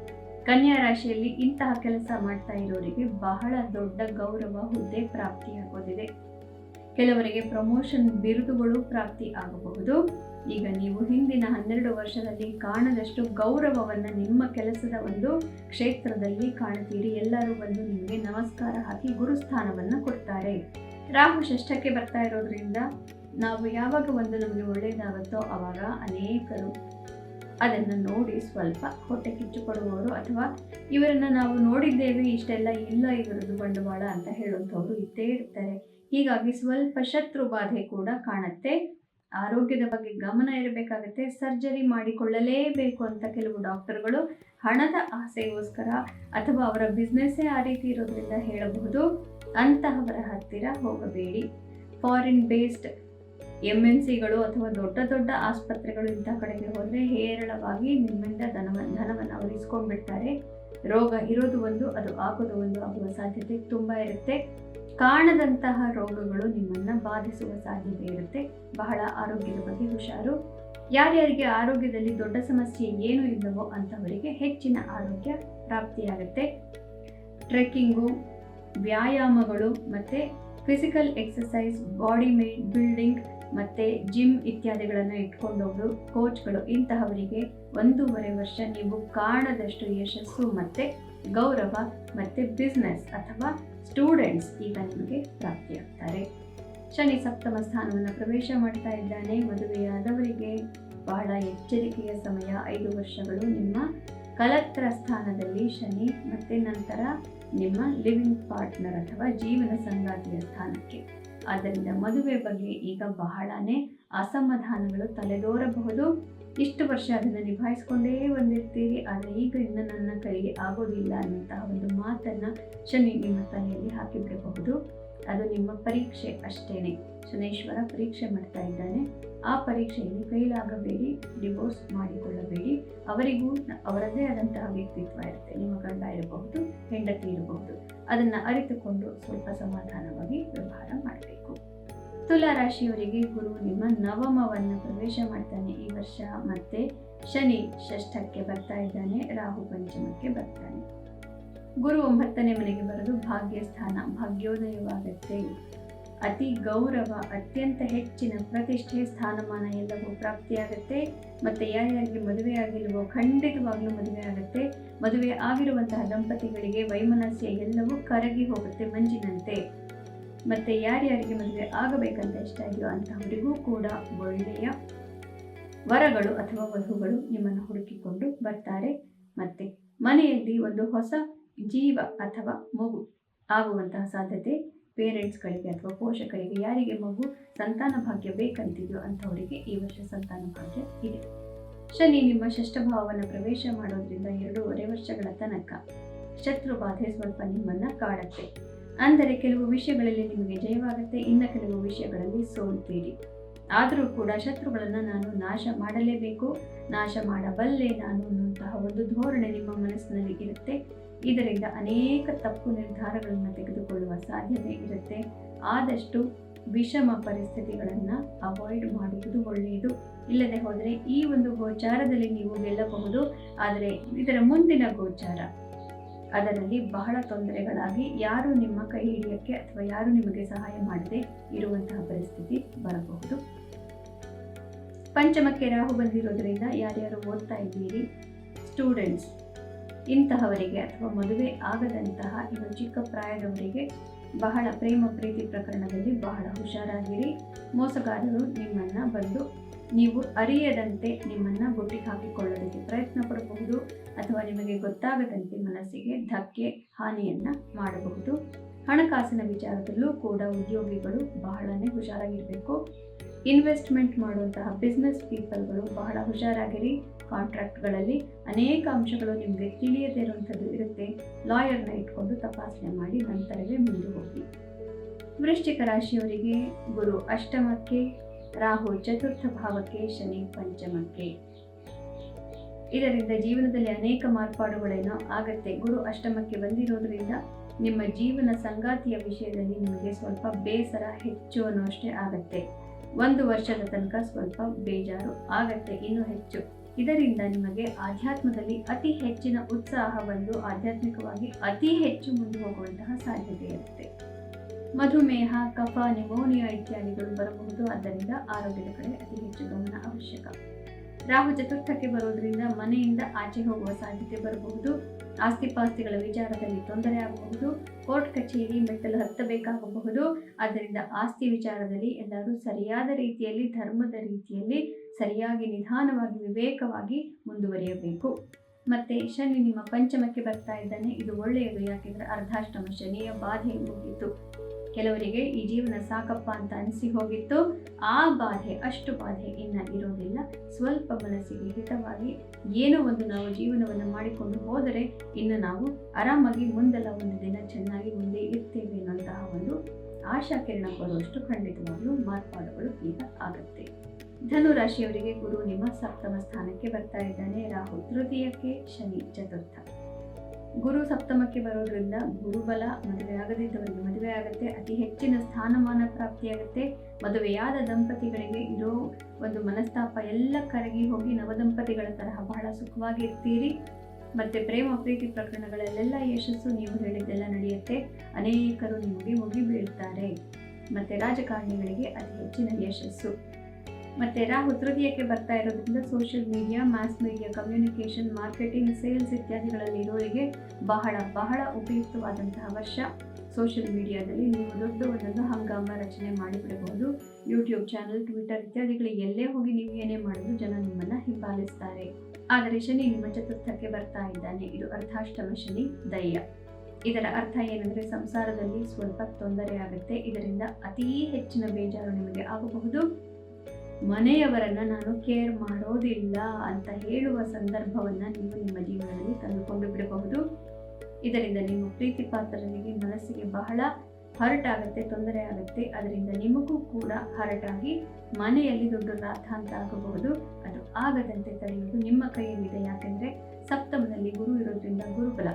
ಕನ್ಯಾ ರಾಶಿಯಲ್ಲಿ ಇಂತಹ ಕೆಲಸ ಮಾಡ್ತಾ ಇರೋರಿಗೆ ಬಹಳ ದೊಡ್ಡ ಗೌರವ, ಹುದ್ದೆ ಪ್ರಾಪ್ತಿಯಾಗೋದಿದೆ ಕೆಲವರಿಗೆ ಪ್ರಮೋಷನ್ ಬಿರುದುಗಳು ಪ್ರಾಪ್ತಿ ಆಗಬಹುದು. ಈಗ ನೀವು ಹಿಂದಿನ ಹನ್ನೆರಡು ವರ್ಷದಲ್ಲಿ ಕಾಣದಷ್ಟು ಗೌರವವನ್ನು ನಿಮ್ಮ ಕೆಲಸದ ಒಂದು ಕ್ಷೇತ್ರದಲ್ಲಿ ಕಾಣುತ್ತೀರಿ ಎಲ್ಲರೂ ಬಂದು ನಿಮಗೆ ನಮಸ್ಕಾರ ಹಾಕಿ ಗುರುಸ್ಥಾನವನ್ನು ಕೊಡ್ತಾರೆ. ರಾಹು ಷಷ್ಠಕ್ಕೆ ಬರ್ತಾ ಇರೋದ್ರಿಂದ ನಾವು ಯಾವಾಗ ಒಂದು ನಮಗೆ ಒಳ್ಳೆಯದಾಗುತ್ತೋ ಆವಾಗ ಅನೇಕರು ಅದನ್ನು ನೋಡಿ ಸ್ವಲ್ಪ ಹೊಟ್ಟೆ ಕಿಚ್ಚು ಕೊಡುವವರು ಅಥವಾ ಇವರನ್ನು ನಾವು ನೋಡಿದ್ದೇವೆ, ಇಷ್ಟೆಲ್ಲ ಇಲ್ಲ ಇವರದ್ದು ಬಂಡವಾಳ ಅಂತ ಹೇಳುವಂಥವ್ರು ಇದ್ದೇ ಇರ್ತಾರೆ. ಹೀಗಾಗಿ ಸ್ವಲ್ಪ ಶತ್ರು ಬಾಧೆ ಕೂಡ ಕಾಣುತ್ತೆ. ಆರೋಗ್ಯದ ಬಗ್ಗೆ ಗಮನ ಇರಬೇಕಾಗುತ್ತೆ. ಸರ್ಜರಿ ಮಾಡಿಕೊಳ್ಳಲೇಬೇಕು ಅಂತ ಕೆಲವು ಡಾಕ್ಟರ್ಗಳು ಹಣದ ಆಸೆಗೋಸ್ಕರ ಅಥವಾ ಅವರ ಬಿಸ್ನೆಸ್ಸೇ ಆ ರೀತಿ ಇರೋದ್ರಿಂದ ಹೇಳಬಹುದು. ಅಂತಹವರ ಹತ್ತಿರ ಹೋಗಬೇಡಿ. ಫಾರಿನ್ ಬೇಸ್ಡ್ ಎಂ ಎನ್ ಸಿಗಳು ಅಥವಾ ದೊಡ್ಡ ದೊಡ್ಡ ಆಸ್ಪತ್ರೆಗಳು ಇಂಥ ಕಡೆಗೆ ಹೋದರೆ ಹೇರಳವಾಗಿ ನಿಮ್ಮಿಂದ ಧನವ, ಧನವನ್ನು ಅವರು ಇಸ್ಕೊಂಡ್ಬಿಡ್ತಾರೆ. ರೋಗ ಇರೋದು ಒಂದು, ಅದು ಆಗೋದು ಒಂದು ಆಗುವ ಸಾಧ್ಯತೆ ತುಂಬ ಇರುತ್ತೆ. ಕಾಣದಂತಹ ರೋಗಗಳು ನಿಮ್ಮನ್ನು ಬಾಧಿಸುವ ಸಾಧ್ಯತೆ ಇರುತ್ತೆ. ಬಹಳ ಆರೋಗ್ಯದ ಬಗ್ಗೆ ಹುಷಾರು. ಯಾರ್ಯಾರಿಗೆ ಆರೋಗ್ಯದಲ್ಲಿ ದೊಡ್ಡ ಸಮಸ್ಯೆ ಏನು ಇಲ್ಲವೋ ಅಂಥವರಿಗೆ ಹೆಚ್ಚಿನ ಆರೋಗ್ಯ ಪ್ರಾಪ್ತಿಯಾಗುತ್ತೆ. ಟ್ರೆಕ್ಕಿಂಗು, ವ್ಯಾಯಾಮಗಳು ಮತ್ತು ಫಿಸಿಕಲ್ ಎಕ್ಸಸೈಸ್ ಬಾಡಿ ಮೇ, ಬಿಲ್ಡಿಂಗ್ ಮತ್ತು ಜಿಮ್ ಇತ್ಯಾದಿಗಳನ್ನು ಇಟ್ಕೊಂಡವರು ಕೋಚ್ಗಳು ಇಂತಹವರಿಗೆ ಒಂದೂವರೆ ವರ್ಷ ನೀವು ಕಾಣದಷ್ಟು ಯಶಸ್ಸು ಮತ್ತು ಗೌರವ ಮತ್ತು ಬಿಸ್ನೆಸ್ ಅಥವಾ ಸ್ಟೂಡೆಂಟ್ಸ್ ಈಗ ನಿಮಗೆ ಪ್ರಾಪ್ತಿಯಾಗ್ತಾರೆ. ಶನಿ ಸಪ್ತಮ ಸ್ಥಾನವನ್ನು ಪ್ರವೇಶ ಮಾಡ್ತಾ ಇದ್ದಾನೆ. ಮದುವೆಯಾದವರಿಗೆ ಬಹಳ ಎಚ್ಚರಿಕೆಯ ಸಮಯ. ಐದು ವರ್ಷಗಳು ನಿಮ್ಮ ಕಲತ್ರ ಸ್ಥಾನದಲ್ಲಿ ಶನಿ ಮತ್ತು ನಂತರ ನಿಮ್ಮ ಲಿವಿಂಗ್ ಪಾರ್ಟ್ನರ್ ಅಥವಾ ಜೀವನ ಸಂಗಾತಿಯ ಸ್ಥಾನಕ್ಕೆ. ಆದ್ದರಿಂದ ಮದುವೆ ಬಗ್ಗೆ ಈಗ ಬಹಳನೇ ಅಸಮಾಧಾನಗಳು ತಲೆದೋರಬಹುದು. ಇಷ್ಟು ವರ್ಷ ಅದನ್ನು ನಿಭಾಯಿಸ್ಕೊಂಡೇ ಬಂದಿರ್ತೀರಿ, ಆದರೆ ಈಗ ಇನ್ನು ನನ್ನ ಕೈಗೆ ಆಗೋದಿಲ್ಲ ಅನ್ನುವಂತಹ ಒಂದು ಮಾತನ್ನು ಶನಿ ನಿಮ್ಮ ತಲೆಯಲ್ಲಿ ಹಾಕಿಬಿಡಬಹುದು. ಅದು ನಿಮ್ಮ ಪರೀಕ್ಷೆ ಅಷ್ಟೇನೆ. ಶನೇಶ್ವರ ಪರೀಕ್ಷೆ ಮಾಡ್ತಾ ಇದ್ದಾನೆ. ಆ ಪರೀಕ್ಷೆಯಲ್ಲಿ ಕೈಲಾಗಬೇಡಿ ಡಿವೋರ್ಸ್ ಮಾಡಿಕೊಳ್ಳಬೇಡಿ. ಅವರಿಗೂ ಅವರದ್ದೇ ಆದಂತಹ ವ್ಯಕ್ತಿತ್ವ ಇರುತ್ತೆ. ನಿಮ್ಮ ಗಂಡ ಇರಬಹುದು, ಹೆಂಡತಿ ಇರಬಹುದು. ಅದನ್ನು ಅರಿತುಕೊಂಡು ಸ್ವಲ್ಪ ಸಮಾಧಾನವಾಗಿ ವ್ಯವಹಾರ ಮಾಡಬೇಕು. ತುಲಾ ರಾಶಿಯವರಿಗೆ ಗುರು ನಿಮ್ಮ ನವಮವನ್ನು ಪ್ರವೇಶ ಮಾಡ್ತಾನೆ ಈ ವರ್ಷ. ಮತ್ತೆ ಶನಿ ಷಷ್ಠಕ್ಕೆ ಬರ್ತಾ ಇದ್ದಾನೆ. ರಾಹು ಪಂಚಮಕ್ಕೆ ಬರ್ತಾನೆ. ಗುರು ಒಂಬತ್ತನೇ ಮನೆಗೆ ಬರೋದು ಭಾಗ್ಯಸ್ಥಾನ ಭಾಗ್ಯೋದಯವಾಗುತ್ತೆ. ಅತಿ ಗೌರವ, ಅತ್ಯಂತ ಹೆಚ್ಚಿನ ಪ್ರತಿಷ್ಠೆ, ಸ್ಥಾನಮಾನ ಎಲ್ಲವೂ ಪ್ರಾಪ್ತಿಯಾಗುತ್ತೆ. ಮತ್ತು ಯಾರ್ಯಾರಿಗೆ ಮದುವೆ ಆಗಿಲ್ವೋ ಖಂಡಿತವಾಗ್ಲೂ ಮದುವೆ ಆಗುತ್ತೆ. ಮದುವೆ ಆಗಿರುವಂತಹ ದಂಪತಿಗಳಿಗೆ ವೈಮನಸ್ಯ ಎಲ್ಲವೂ ಕರಗಿ ಹೋಗುತ್ತೆ ಮಂಜಿನಂತೆ. ಮತ್ತು ಯಾರ್ಯಾರಿಗೆ ಮದುವೆ ಆಗಬೇಕಂತ ಇಷ್ಟ ಇದೆಯೋ ಅಂತಹವರಿಗೂ ಕೂಡ ಒಳ್ಳೆಯ ವರಗಳು ಅಥವಾ ವಧುಗಳು ನಿಮ್ಮನ್ನು ಹುಡುಕಿಕೊಂಡು ಬರ್ತಾರೆ. ಮತ್ತು ಮನೆಯಲ್ಲಿ ಒಂದು ಹೊಸ ಜೀವ ಅಥವಾ ಮಗು ಆಗುವಂತಹ ಸಾಧ್ಯತೆ ಪೇರೆಂಟ್ಸ್ಗಳಿಗೆ ಅಥವಾ ಪೋಷಕರಿಗೆ, ಯಾರಿಗೆ ಮಗು ಸಂತಾನ ಭಾಗ್ಯ ಬೇಕಂತಿದೆಯೋ ಅಂಥವರಿಗೆ ಈ ವರ್ಷ ಸಂತಾನ ಭಾಗ್ಯ ಇದೆ. ಶನಿ ನಿಮ್ಮ ಷಷ್ಠಭಾವವನ್ನು ಪ್ರವೇಶ ಮಾಡೋದ್ರಿಂದ ಎರಡೂವರೆ ವರ್ಷಗಳ ತನಕ ಶತ್ರು ಬಾಧೆ ಸ್ವಲ್ಪ ನಿಮ್ಮನ್ನ ಕಾಡುತ್ತೆ. ಅಂದರೆ ಕೆಲವು ವಿಷಯಗಳಲ್ಲಿ ನಿಮಗೆ ಜಯವಾಗುತ್ತೆ, ಇನ್ನ ಕೆಲವು ವಿಷಯಗಳಲ್ಲಿ ಸೋಲ್ತೀರಿ. ಆದರೂ ಕೂಡ ಶತ್ರುಗಳನ್ನು ನಾನು ನಾಶ ಮಾಡಲೇಬೇಕು. ನಾಶ ಮಾಡಬಲ್ಲೆ ನಾನು ಅನ್ನುವಂತಹ ಒಂದು ಧೋರಣೆ ನಿಮ್ಮ ಮನಸ್ಸಿನಲ್ಲಿ ಇರುತ್ತೆ. ಇದರಿಂದ ಅನೇಕ ತಪ್ಪು ನಿರ್ಧಾರಗಳನ್ನು ತೆಗೆದುಕೊಳ್ಳುವ ಸಾಧ್ಯತೆ ಇರುತ್ತೆ. ಆದಷ್ಟು ವಿಷಮ ಪರಿಸ್ಥಿತಿಗಳನ್ನು ಅವಾಯ್ಡ್ ಮಾಡುವುದು ಒಳ್ಳೆಯದು. ಇಲ್ಲದೆ ಹೋದರೆ ಈ ಒಂದು ಗೋಚಾರದಲ್ಲಿ ನೀವು ಗೆಲ್ಲಬಹುದು. ಆದರೆ ಇದರ ಮುಂದಿನ ಗೋಚಾರ, ಅದರಲ್ಲಿ ಬಹಳ ತೊಂದರೆಗಳಾಗಿ ಯಾರು ನಿಮ್ಮ ಕೈ ಹಿಡಿಯೋಕ್ಕೆ ಅಥವಾ ಯಾರು ನಿಮಗೆ ಸಹಾಯ ಮಾಡದೆ ಇರುವಂತಹ ಪರಿಸ್ಥಿತಿ ಬರಬಹುದು. ಪಂಚಮಕ್ಕೆ ರಾಹು ಬಂದಿರೋದ್ರಿಂದ ಯಾರ್ಯಾರು ಓದ್ತಾ ಇದ್ದೀರಿ? ಸ್ಟೂಡೆಂಟ್ಸ್ ಇಂತಹವರಿಗೆ ಅಥವಾ ಮದುವೆ ಆಗದಂತಹ ಇನ್ನು ಚಿಕ್ಕ ಪ್ರಾಯದವರಿಗೆ ಬಹಳ ಪ್ರೇಮ ಪ್ರೀತಿ ಪ್ರಕರಣದಲ್ಲಿ ಬಹಳ ಹುಷಾರಾಗಿರಿ. ಮೋಸಗಾರರು ನಿಮ್ಮನ್ನು ಬಂದು ನೀವು ಅರಿಯದಂತೆ ನಿಮ್ಮನ್ನು ಗುಟ್ಟಿ ಹಾಕಿಕೊಳ್ಳೋದಕ್ಕೆ ಪ್ರಯತ್ನ ಪಡಬಹುದು ಅಥವಾ ನಿಮಗೆ ಗೊತ್ತಾಗದಂತೆ ಮನಸ್ಸಿಗೆ ಧಕ್ಕೆ, ಹಾನಿಯನ್ನು ಮಾಡಬಹುದು. ಹಣಕಾಸಿನ ವಿಚಾರದಲ್ಲೂ ಕೂಡ ಉದ್ಯೋಗಿಗಳು ಬಹಳನೇ ಹುಷಾರಾಗಿರಬೇಕು. ಇನ್ವೆಸ್ಟ್ಮೆಂಟ್ ಮಾಡುವಂತಹ ಬಿಸ್ನೆಸ್ ಪೀಪಲ್ಗಳು ಬಹಳ ಹುಷಾರಾಗಿರಿ. ಕಾಂಟ್ರಾಕ್ಟ್ಗಳಲ್ಲಿ ಅನೇಕ ಅಂಶಗಳು ನಿಮಗೆ ತಿಳಿಯದೇ ಇರುವಂಥದ್ದು ಇರುತ್ತೆ. ಲಾಯರ್ನ ಇಟ್ಕೊಂಡು ತಪಾಸಣೆ ಮಾಡಿ ನಂತರವೇ ಮುಂದೆ ಹೋಗಿ ವೃಶ್ಚಿಕ ರಾಶಿಯವರಿಗೆ ಗುರು ಅಷ್ಟಮಕ್ಕೆ, ರಾಹು ಚತುರ್ಥ ಭಾವಕ್ಕೆ ಶನಿ ಪಂಚಮಕ್ಕೆ. ಇದರಿಂದ ಜೀವನದಲ್ಲಿ ಅನೇಕ ಮಾರ್ಪಾಡುಗಳೇನೋ ಆಗತ್ತೆ. ಗುರು ಅಷ್ಟಮಕ್ಕೆ ಬಂದಿರೋದ್ರಿಂದ ನಿಮ್ಮ ಜೀವನ ಸಂಗಾತಿಯ ವಿಷಯದಲ್ಲಿ ನಿಮಗೆ ಸ್ವಲ್ಪ ಬೇಸರ ಹೆಚ್ಚು ಅನ್ನೋಷ್ಟೇ ಆಗತ್ತೆ. ಒಂದು ವರ್ಷದ ತನಕ ಸ್ವಲ್ಪ ಬೇಜಾರು ಆಗತ್ತೆ ಇನ್ನೂ ಹೆಚ್ಚು. ಇದರಿಂದ ನಿಮಗೆ ಆಧ್ಯಾತ್ಮದಲ್ಲಿ ಅತಿ ಹೆಚ್ಚಿನ ಉತ್ಸಾಹ ಬಂದು ಆಧ್ಯಾತ್ಮಿಕವಾಗಿ ಅತಿ ಹೆಚ್ಚು ಮುಂದೆ ಹೋಗುವಂತಹ ಸಾಧ್ಯತೆ ಇರುತ್ತೆ ಮಧುಮೇಹ, ಕಫ ನಿಮೋನಿಯಾ ಇತ್ಯಾದಿಗಳು ಬರಬಹುದು. ಆದ್ದರಿಂದ ಆರೋಗ್ಯದ ಕಡೆ ಅತಿ ಹೆಚ್ಚು ಗಮನ ಅವಶ್ಯಕ. ರಾಹು ಚತುರ್ಥಕ್ಕೆ ಬರೋದ್ರಿಂದ ಮನೆಯಿಂದ ಆಚೆ ಹೋಗುವ ಸಾಧ್ಯತೆ ಬರಬಹುದು. ಆಸ್ತಿಪಾಸ್ತಿಗಳ ವಿಚಾರದಲ್ಲಿ ತೊಂದರೆ ಆಗಬಹುದು. ಕೋರ್ಟ್ ಕಚೇರಿ ಮೆಟ್ಟಲು ಹತ್ತಬೇಕಾಗಬಹುದು. ಆದ್ದರಿಂದ ಆಸ್ತಿ ವಿಚಾರದಲ್ಲಿ ಎಲ್ಲರೂ ಸರಿಯಾದ ರೀತಿಯಲ್ಲಿ, ಧರ್ಮದ ರೀತಿಯಲ್ಲಿ ಸರಿಯಾಗಿ, ನಿಧಾನವಾಗಿ, ವಿವೇಕವಾಗಿ ಮುಂದುವರಿಯಬೇಕು. ಮತ್ತೆ ಶನಿ ನಿಮ್ಮ ಪಂಚಮಕ್ಕೆ ಬರ್ತಾ ಇದ್ದಾನೆ. ಇದು ಒಳ್ಳೆಯದು. ಯಾಕೆಂದರೆ ಅರ್ಧಾಷ್ಟಮ ಶನಿಯ ಬಾಧೆ ಮುಗಿಯಿತು. ಕೆಲವರಿಗೆ ಈ ಜೀವನ ಸಾಕಪ್ಪ ಅಂತ ಅನಿಸಿ ಹೋಗಿತ್ತು. ಆ ಬಾಧೆ, ಅಷ್ಟು ಬಾಧೆ ಇನ್ನು ಇರೋದಿಲ್ಲ. ಸ್ವಲ್ಪ ಮನಸ್ಸಿಗೆ ಹಿತವಾಗಿ ಏನೋ ಒಂದು ನಾವು ಜೀವನವನ್ನು ಮಾಡಿಕೊಂಡು ಹೋದರೆ ಇನ್ನು ನಾವು ಆರಾಮಾಗಿ ಮುಂದೆಲ್ಲ ಒಂದು ದಿನ ಚೆನ್ನಾಗಿ ಮುಂದೆ ಇರ್ತೇವೆ ಅನ್ನೋಂತಹ ಒಂದು ಆಶಾ ಕಿರಣ ಕೊಡುವಷ್ಟು ಖಂಡಿತವಾಗಲೂ ಮಾರ್ಪಾಡುಗಳು ಈಗ ಆಗುತ್ತೆ. ಧನು ರಾಶಿಯವರಿಗೆ ಗುರು ನಿಮ್ಮ ಸಪ್ತಮ ಸ್ಥಾನಕ್ಕೆ ಬರ್ತಾ ಇದ್ದಾನೆ. ರಾಹು ತೃತೀಯಕ್ಕೆ ಶನಿ ಚತುರ್ಥ. ಗುರು ಸಪ್ತಮಕ್ಕೆ ಬರೋದ್ರಿಂದ ಗುರುಬಲ ಮದುವೆ ಆಗದಿದ್ದವರಿಗೆ ಮದುವೆ ಆಗುತ್ತೆ ಅತಿ ಹೆಚ್ಚಿನ ಸ್ಥಾನಮಾನ ಪ್ರಾಪ್ತಿಯಾಗುತ್ತೆ. ಮದುವೆಯಾದ ದಂಪತಿಗಳಿಗೆ ಇರೋ ಒಂದು ಮನಸ್ತಾಪ ಎಲ್ಲ ಕರಗಿ ಹೋಗಿ ನವದಂಪತಿಗಳ ತರಹ ಬಹಳ ಸುಖವಾಗಿ ಇರ್ತೀರಿ ಮತ್ತೆ ಪ್ರೇಮ, ಪ್ರೀತಿ ಪ್ರಕರಣಗಳಲ್ಲೆಲ್ಲ ಯಶಸ್ಸು ನೀವು ಹೇಳಿದ್ದೆಲ್ಲ ನಡೆಯುತ್ತೆ. ಅನೇಕರು ನಿಮಗೆ ಮುಗಿ ಬೀಳ್ತಾರೆ ಮತ್ತೆ ರಾಜಕಾರಣಿಗಳಿಗೆ ಅತಿ ಹೆಚ್ಚಿನ ಯಶಸ್ಸು. ಮತ್ತೆ ರಾಹು ಬರ್ತಾ ಇರೋದ್ರಿಂದ social media mass media communication marketing sales ಇತ್ಯಾದಿಗಳಲ್ಲಿ ಇರೋರಿಗೆ ಬಹಳ ಬಹಳ ಉಪಯುಕ್ತವಾದಂತಹ ವರ್ಷ. ಸೋಷಿಯಲ್ ಮೀಡಿಯಾದಲ್ಲಿ ನೀವು ದೊಡ್ಡ ಒಂದೊಂದು ಹಂಗಾಮ ರಚನೆ ಮಾಡಿಬಿಡಬಹುದು. ಯೂಟ್ಯೂಬ್ ಚಾನಲ್ ಟ್ವಿಟರ್ ಇತ್ಯಾದಿಗಳು ಎಲ್ಲೇ ಹೋಗಿ ನೀವು ಏನೇ ಮಾಡಿದ್ರು ಜನ ನಿಮ್ಮನ್ನು ಹಿಂಬಾಲಿಸ್ತಾರೆ. ಆದರೆ ಶನಿ ನಿಮ್ಮ ಚತುರ್ಥಕ್ಕೆ ಬರ್ತಾ ಇದ್ದಾನೆ. ಇದು ಅರ್ಧಾಷ್ಟಮ ಶನಿ ದಯ್ಯ ಇದರ ಅರ್ಥ ಏನಂದ್ರೆ ಸಂಸಾರದಲ್ಲಿ ಸ್ವಲ್ಪ ತೊಂದರೆ ಆಗುತ್ತೆ. ಇದರಿಂದ ಅತೀ ಹೆಚ್ಚಿನ ಬೇಜಾರು ನಿಮಗೆ ಆಗಬಹುದು. ಮನೆಯವರನ್ನ ನಾನು ಕೇರ್ ಮಾಡೋದಿಲ್ಲ ಅಂತ ಹೇಳುವ ಸಂದರ್ಭವನ್ನ ನೀವು ನಿಮ್ಮ ಜೀವನದಲ್ಲಿ ತಂದುಕೊಂಡು ಬಿಡಬಹುದು. ಇದರಿಂದ ನಿಮ್ಮ ಪ್ರೀತಿ ಪಾತ್ರರಿಗೆ ಮನಸ್ಸಿಗೆ ಬಹಳ ಹರ್ಟ್ ಆಗುತ್ತೆ ತೊಂದರೆ ಆಗುತ್ತೆ. ಅದರಿಂದ ನಿಮಗೂ ಕೂಡ ಹರ್ಟ್ ಆಗಿ ಮನೆಯಲ್ಲಿ ದೊಡ್ಡ ರಾಧಾಂತ ಆಗಬಹುದು. ಅದು ಆಗದಂತೆ ತಡೆಯುವುದು ನಿಮ್ಮ ಕೈಯಲ್ಲಿದೆ. ಯಾಕೆಂದ್ರೆ ಸಪ್ತಮದಲ್ಲಿ ಗುರು ಇರೋದ್ರಿಂದ ಗುರುಬಲ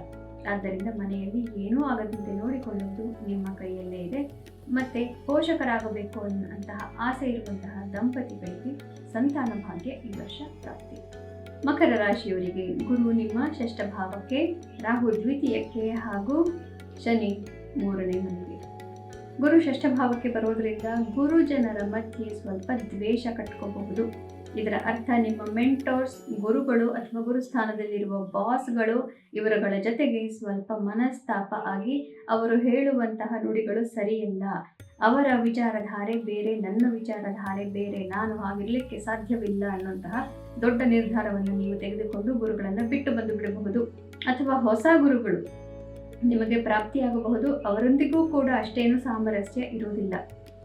ಆದ್ದರಿಂದ ಮನೆಯಲ್ಲಿ ಏನೂ ಆಗದಂತೆ ನೋಡಿಕೊಳ್ಳುವುದು ನಿಮ್ಮ ಕೈಯಲ್ಲೇ ಇದೆ. ಮತ್ತೆ ಪೋಷಕರಾಗಬೇಕು ಅನ್ನುವಂತಹ ಆಸೆ ಇರುವಂತಹ ದಂಪತಿಗಳಿಗೆ ಸಂತಾನ ಭಾಗ್ಯ ಈ ವರ್ಷ ಪ್ರಾಪ್ತಿ. ಮಕರ ರಾಶಿಯವರಿಗೆ ಗುರು ನಿಮ್ಮ ಷಷ್ಠ ಭಾವಕ್ಕೆ, ರಾಹು ದ್ವಿತೀಯಕ್ಕೆ ಹಾಗೂ ಶನಿ ಮೂರನೇ ಮನೆಗೆ. ಗುರು ಷಷ್ಠ ಭಾವಕ್ಕೆ ಬರೋದ್ರಿಂದ ಗುರುಜನರ ಮಧ್ಯೆ ಸ್ವಲ್ಪ ದ್ವೇಷ ಕಟ್ಕೋಬಹುದು. ಇದರ ಅರ್ಥ ನಿಮ್ಮ ಮೆಂಟೋರ್ಸ್, ಗುರುಗಳು ಅಥವಾ ಗುರುಸ್ಥಾನದಲ್ಲಿರುವ ಬಾಸ್ಗಳು ಇವರುಗಳ ಜೊತೆಗೆ ಸ್ವಲ್ಪ ಮನಸ್ತಾಪ ಆಗಿ ಅವರು ಹೇಳುವಂತಹ ನುಡಿಗಳು ಸರಿಯಿಲ್ಲ. ಅವರ ವಿಚಾರಧಾರೆ ಬೇರೆ, ನನ್ನ ವಿಚಾರಧಾರೆ ಬೇರೆ, ನಾನು ಆಗಿರಲಿಕ್ಕೆ ಸಾಧ್ಯವಿಲ್ಲ ಅನ್ನುವಂತಹ ದೊಡ್ಡ ನಿರ್ಧಾರವನ್ನು ನೀವು ತೆಗೆದುಕೊಂಡು ಗುರುಗಳನ್ನು ಬಿಟ್ಟು ಬಂದು ಬಿಡಬಹುದು. ಅಥವಾ ಹೊಸ ಗುರುಗಳು ನಿಮಗೆ ಪ್ರಾಪ್ತಿಯಾಗಬಹುದು, ಅವರೊಂದಿಗೂ ಕೂಡ ಅಷ್ಟೇನು ಸಾಮರಸ್ಯ ಇರುವುದಿಲ್ಲ.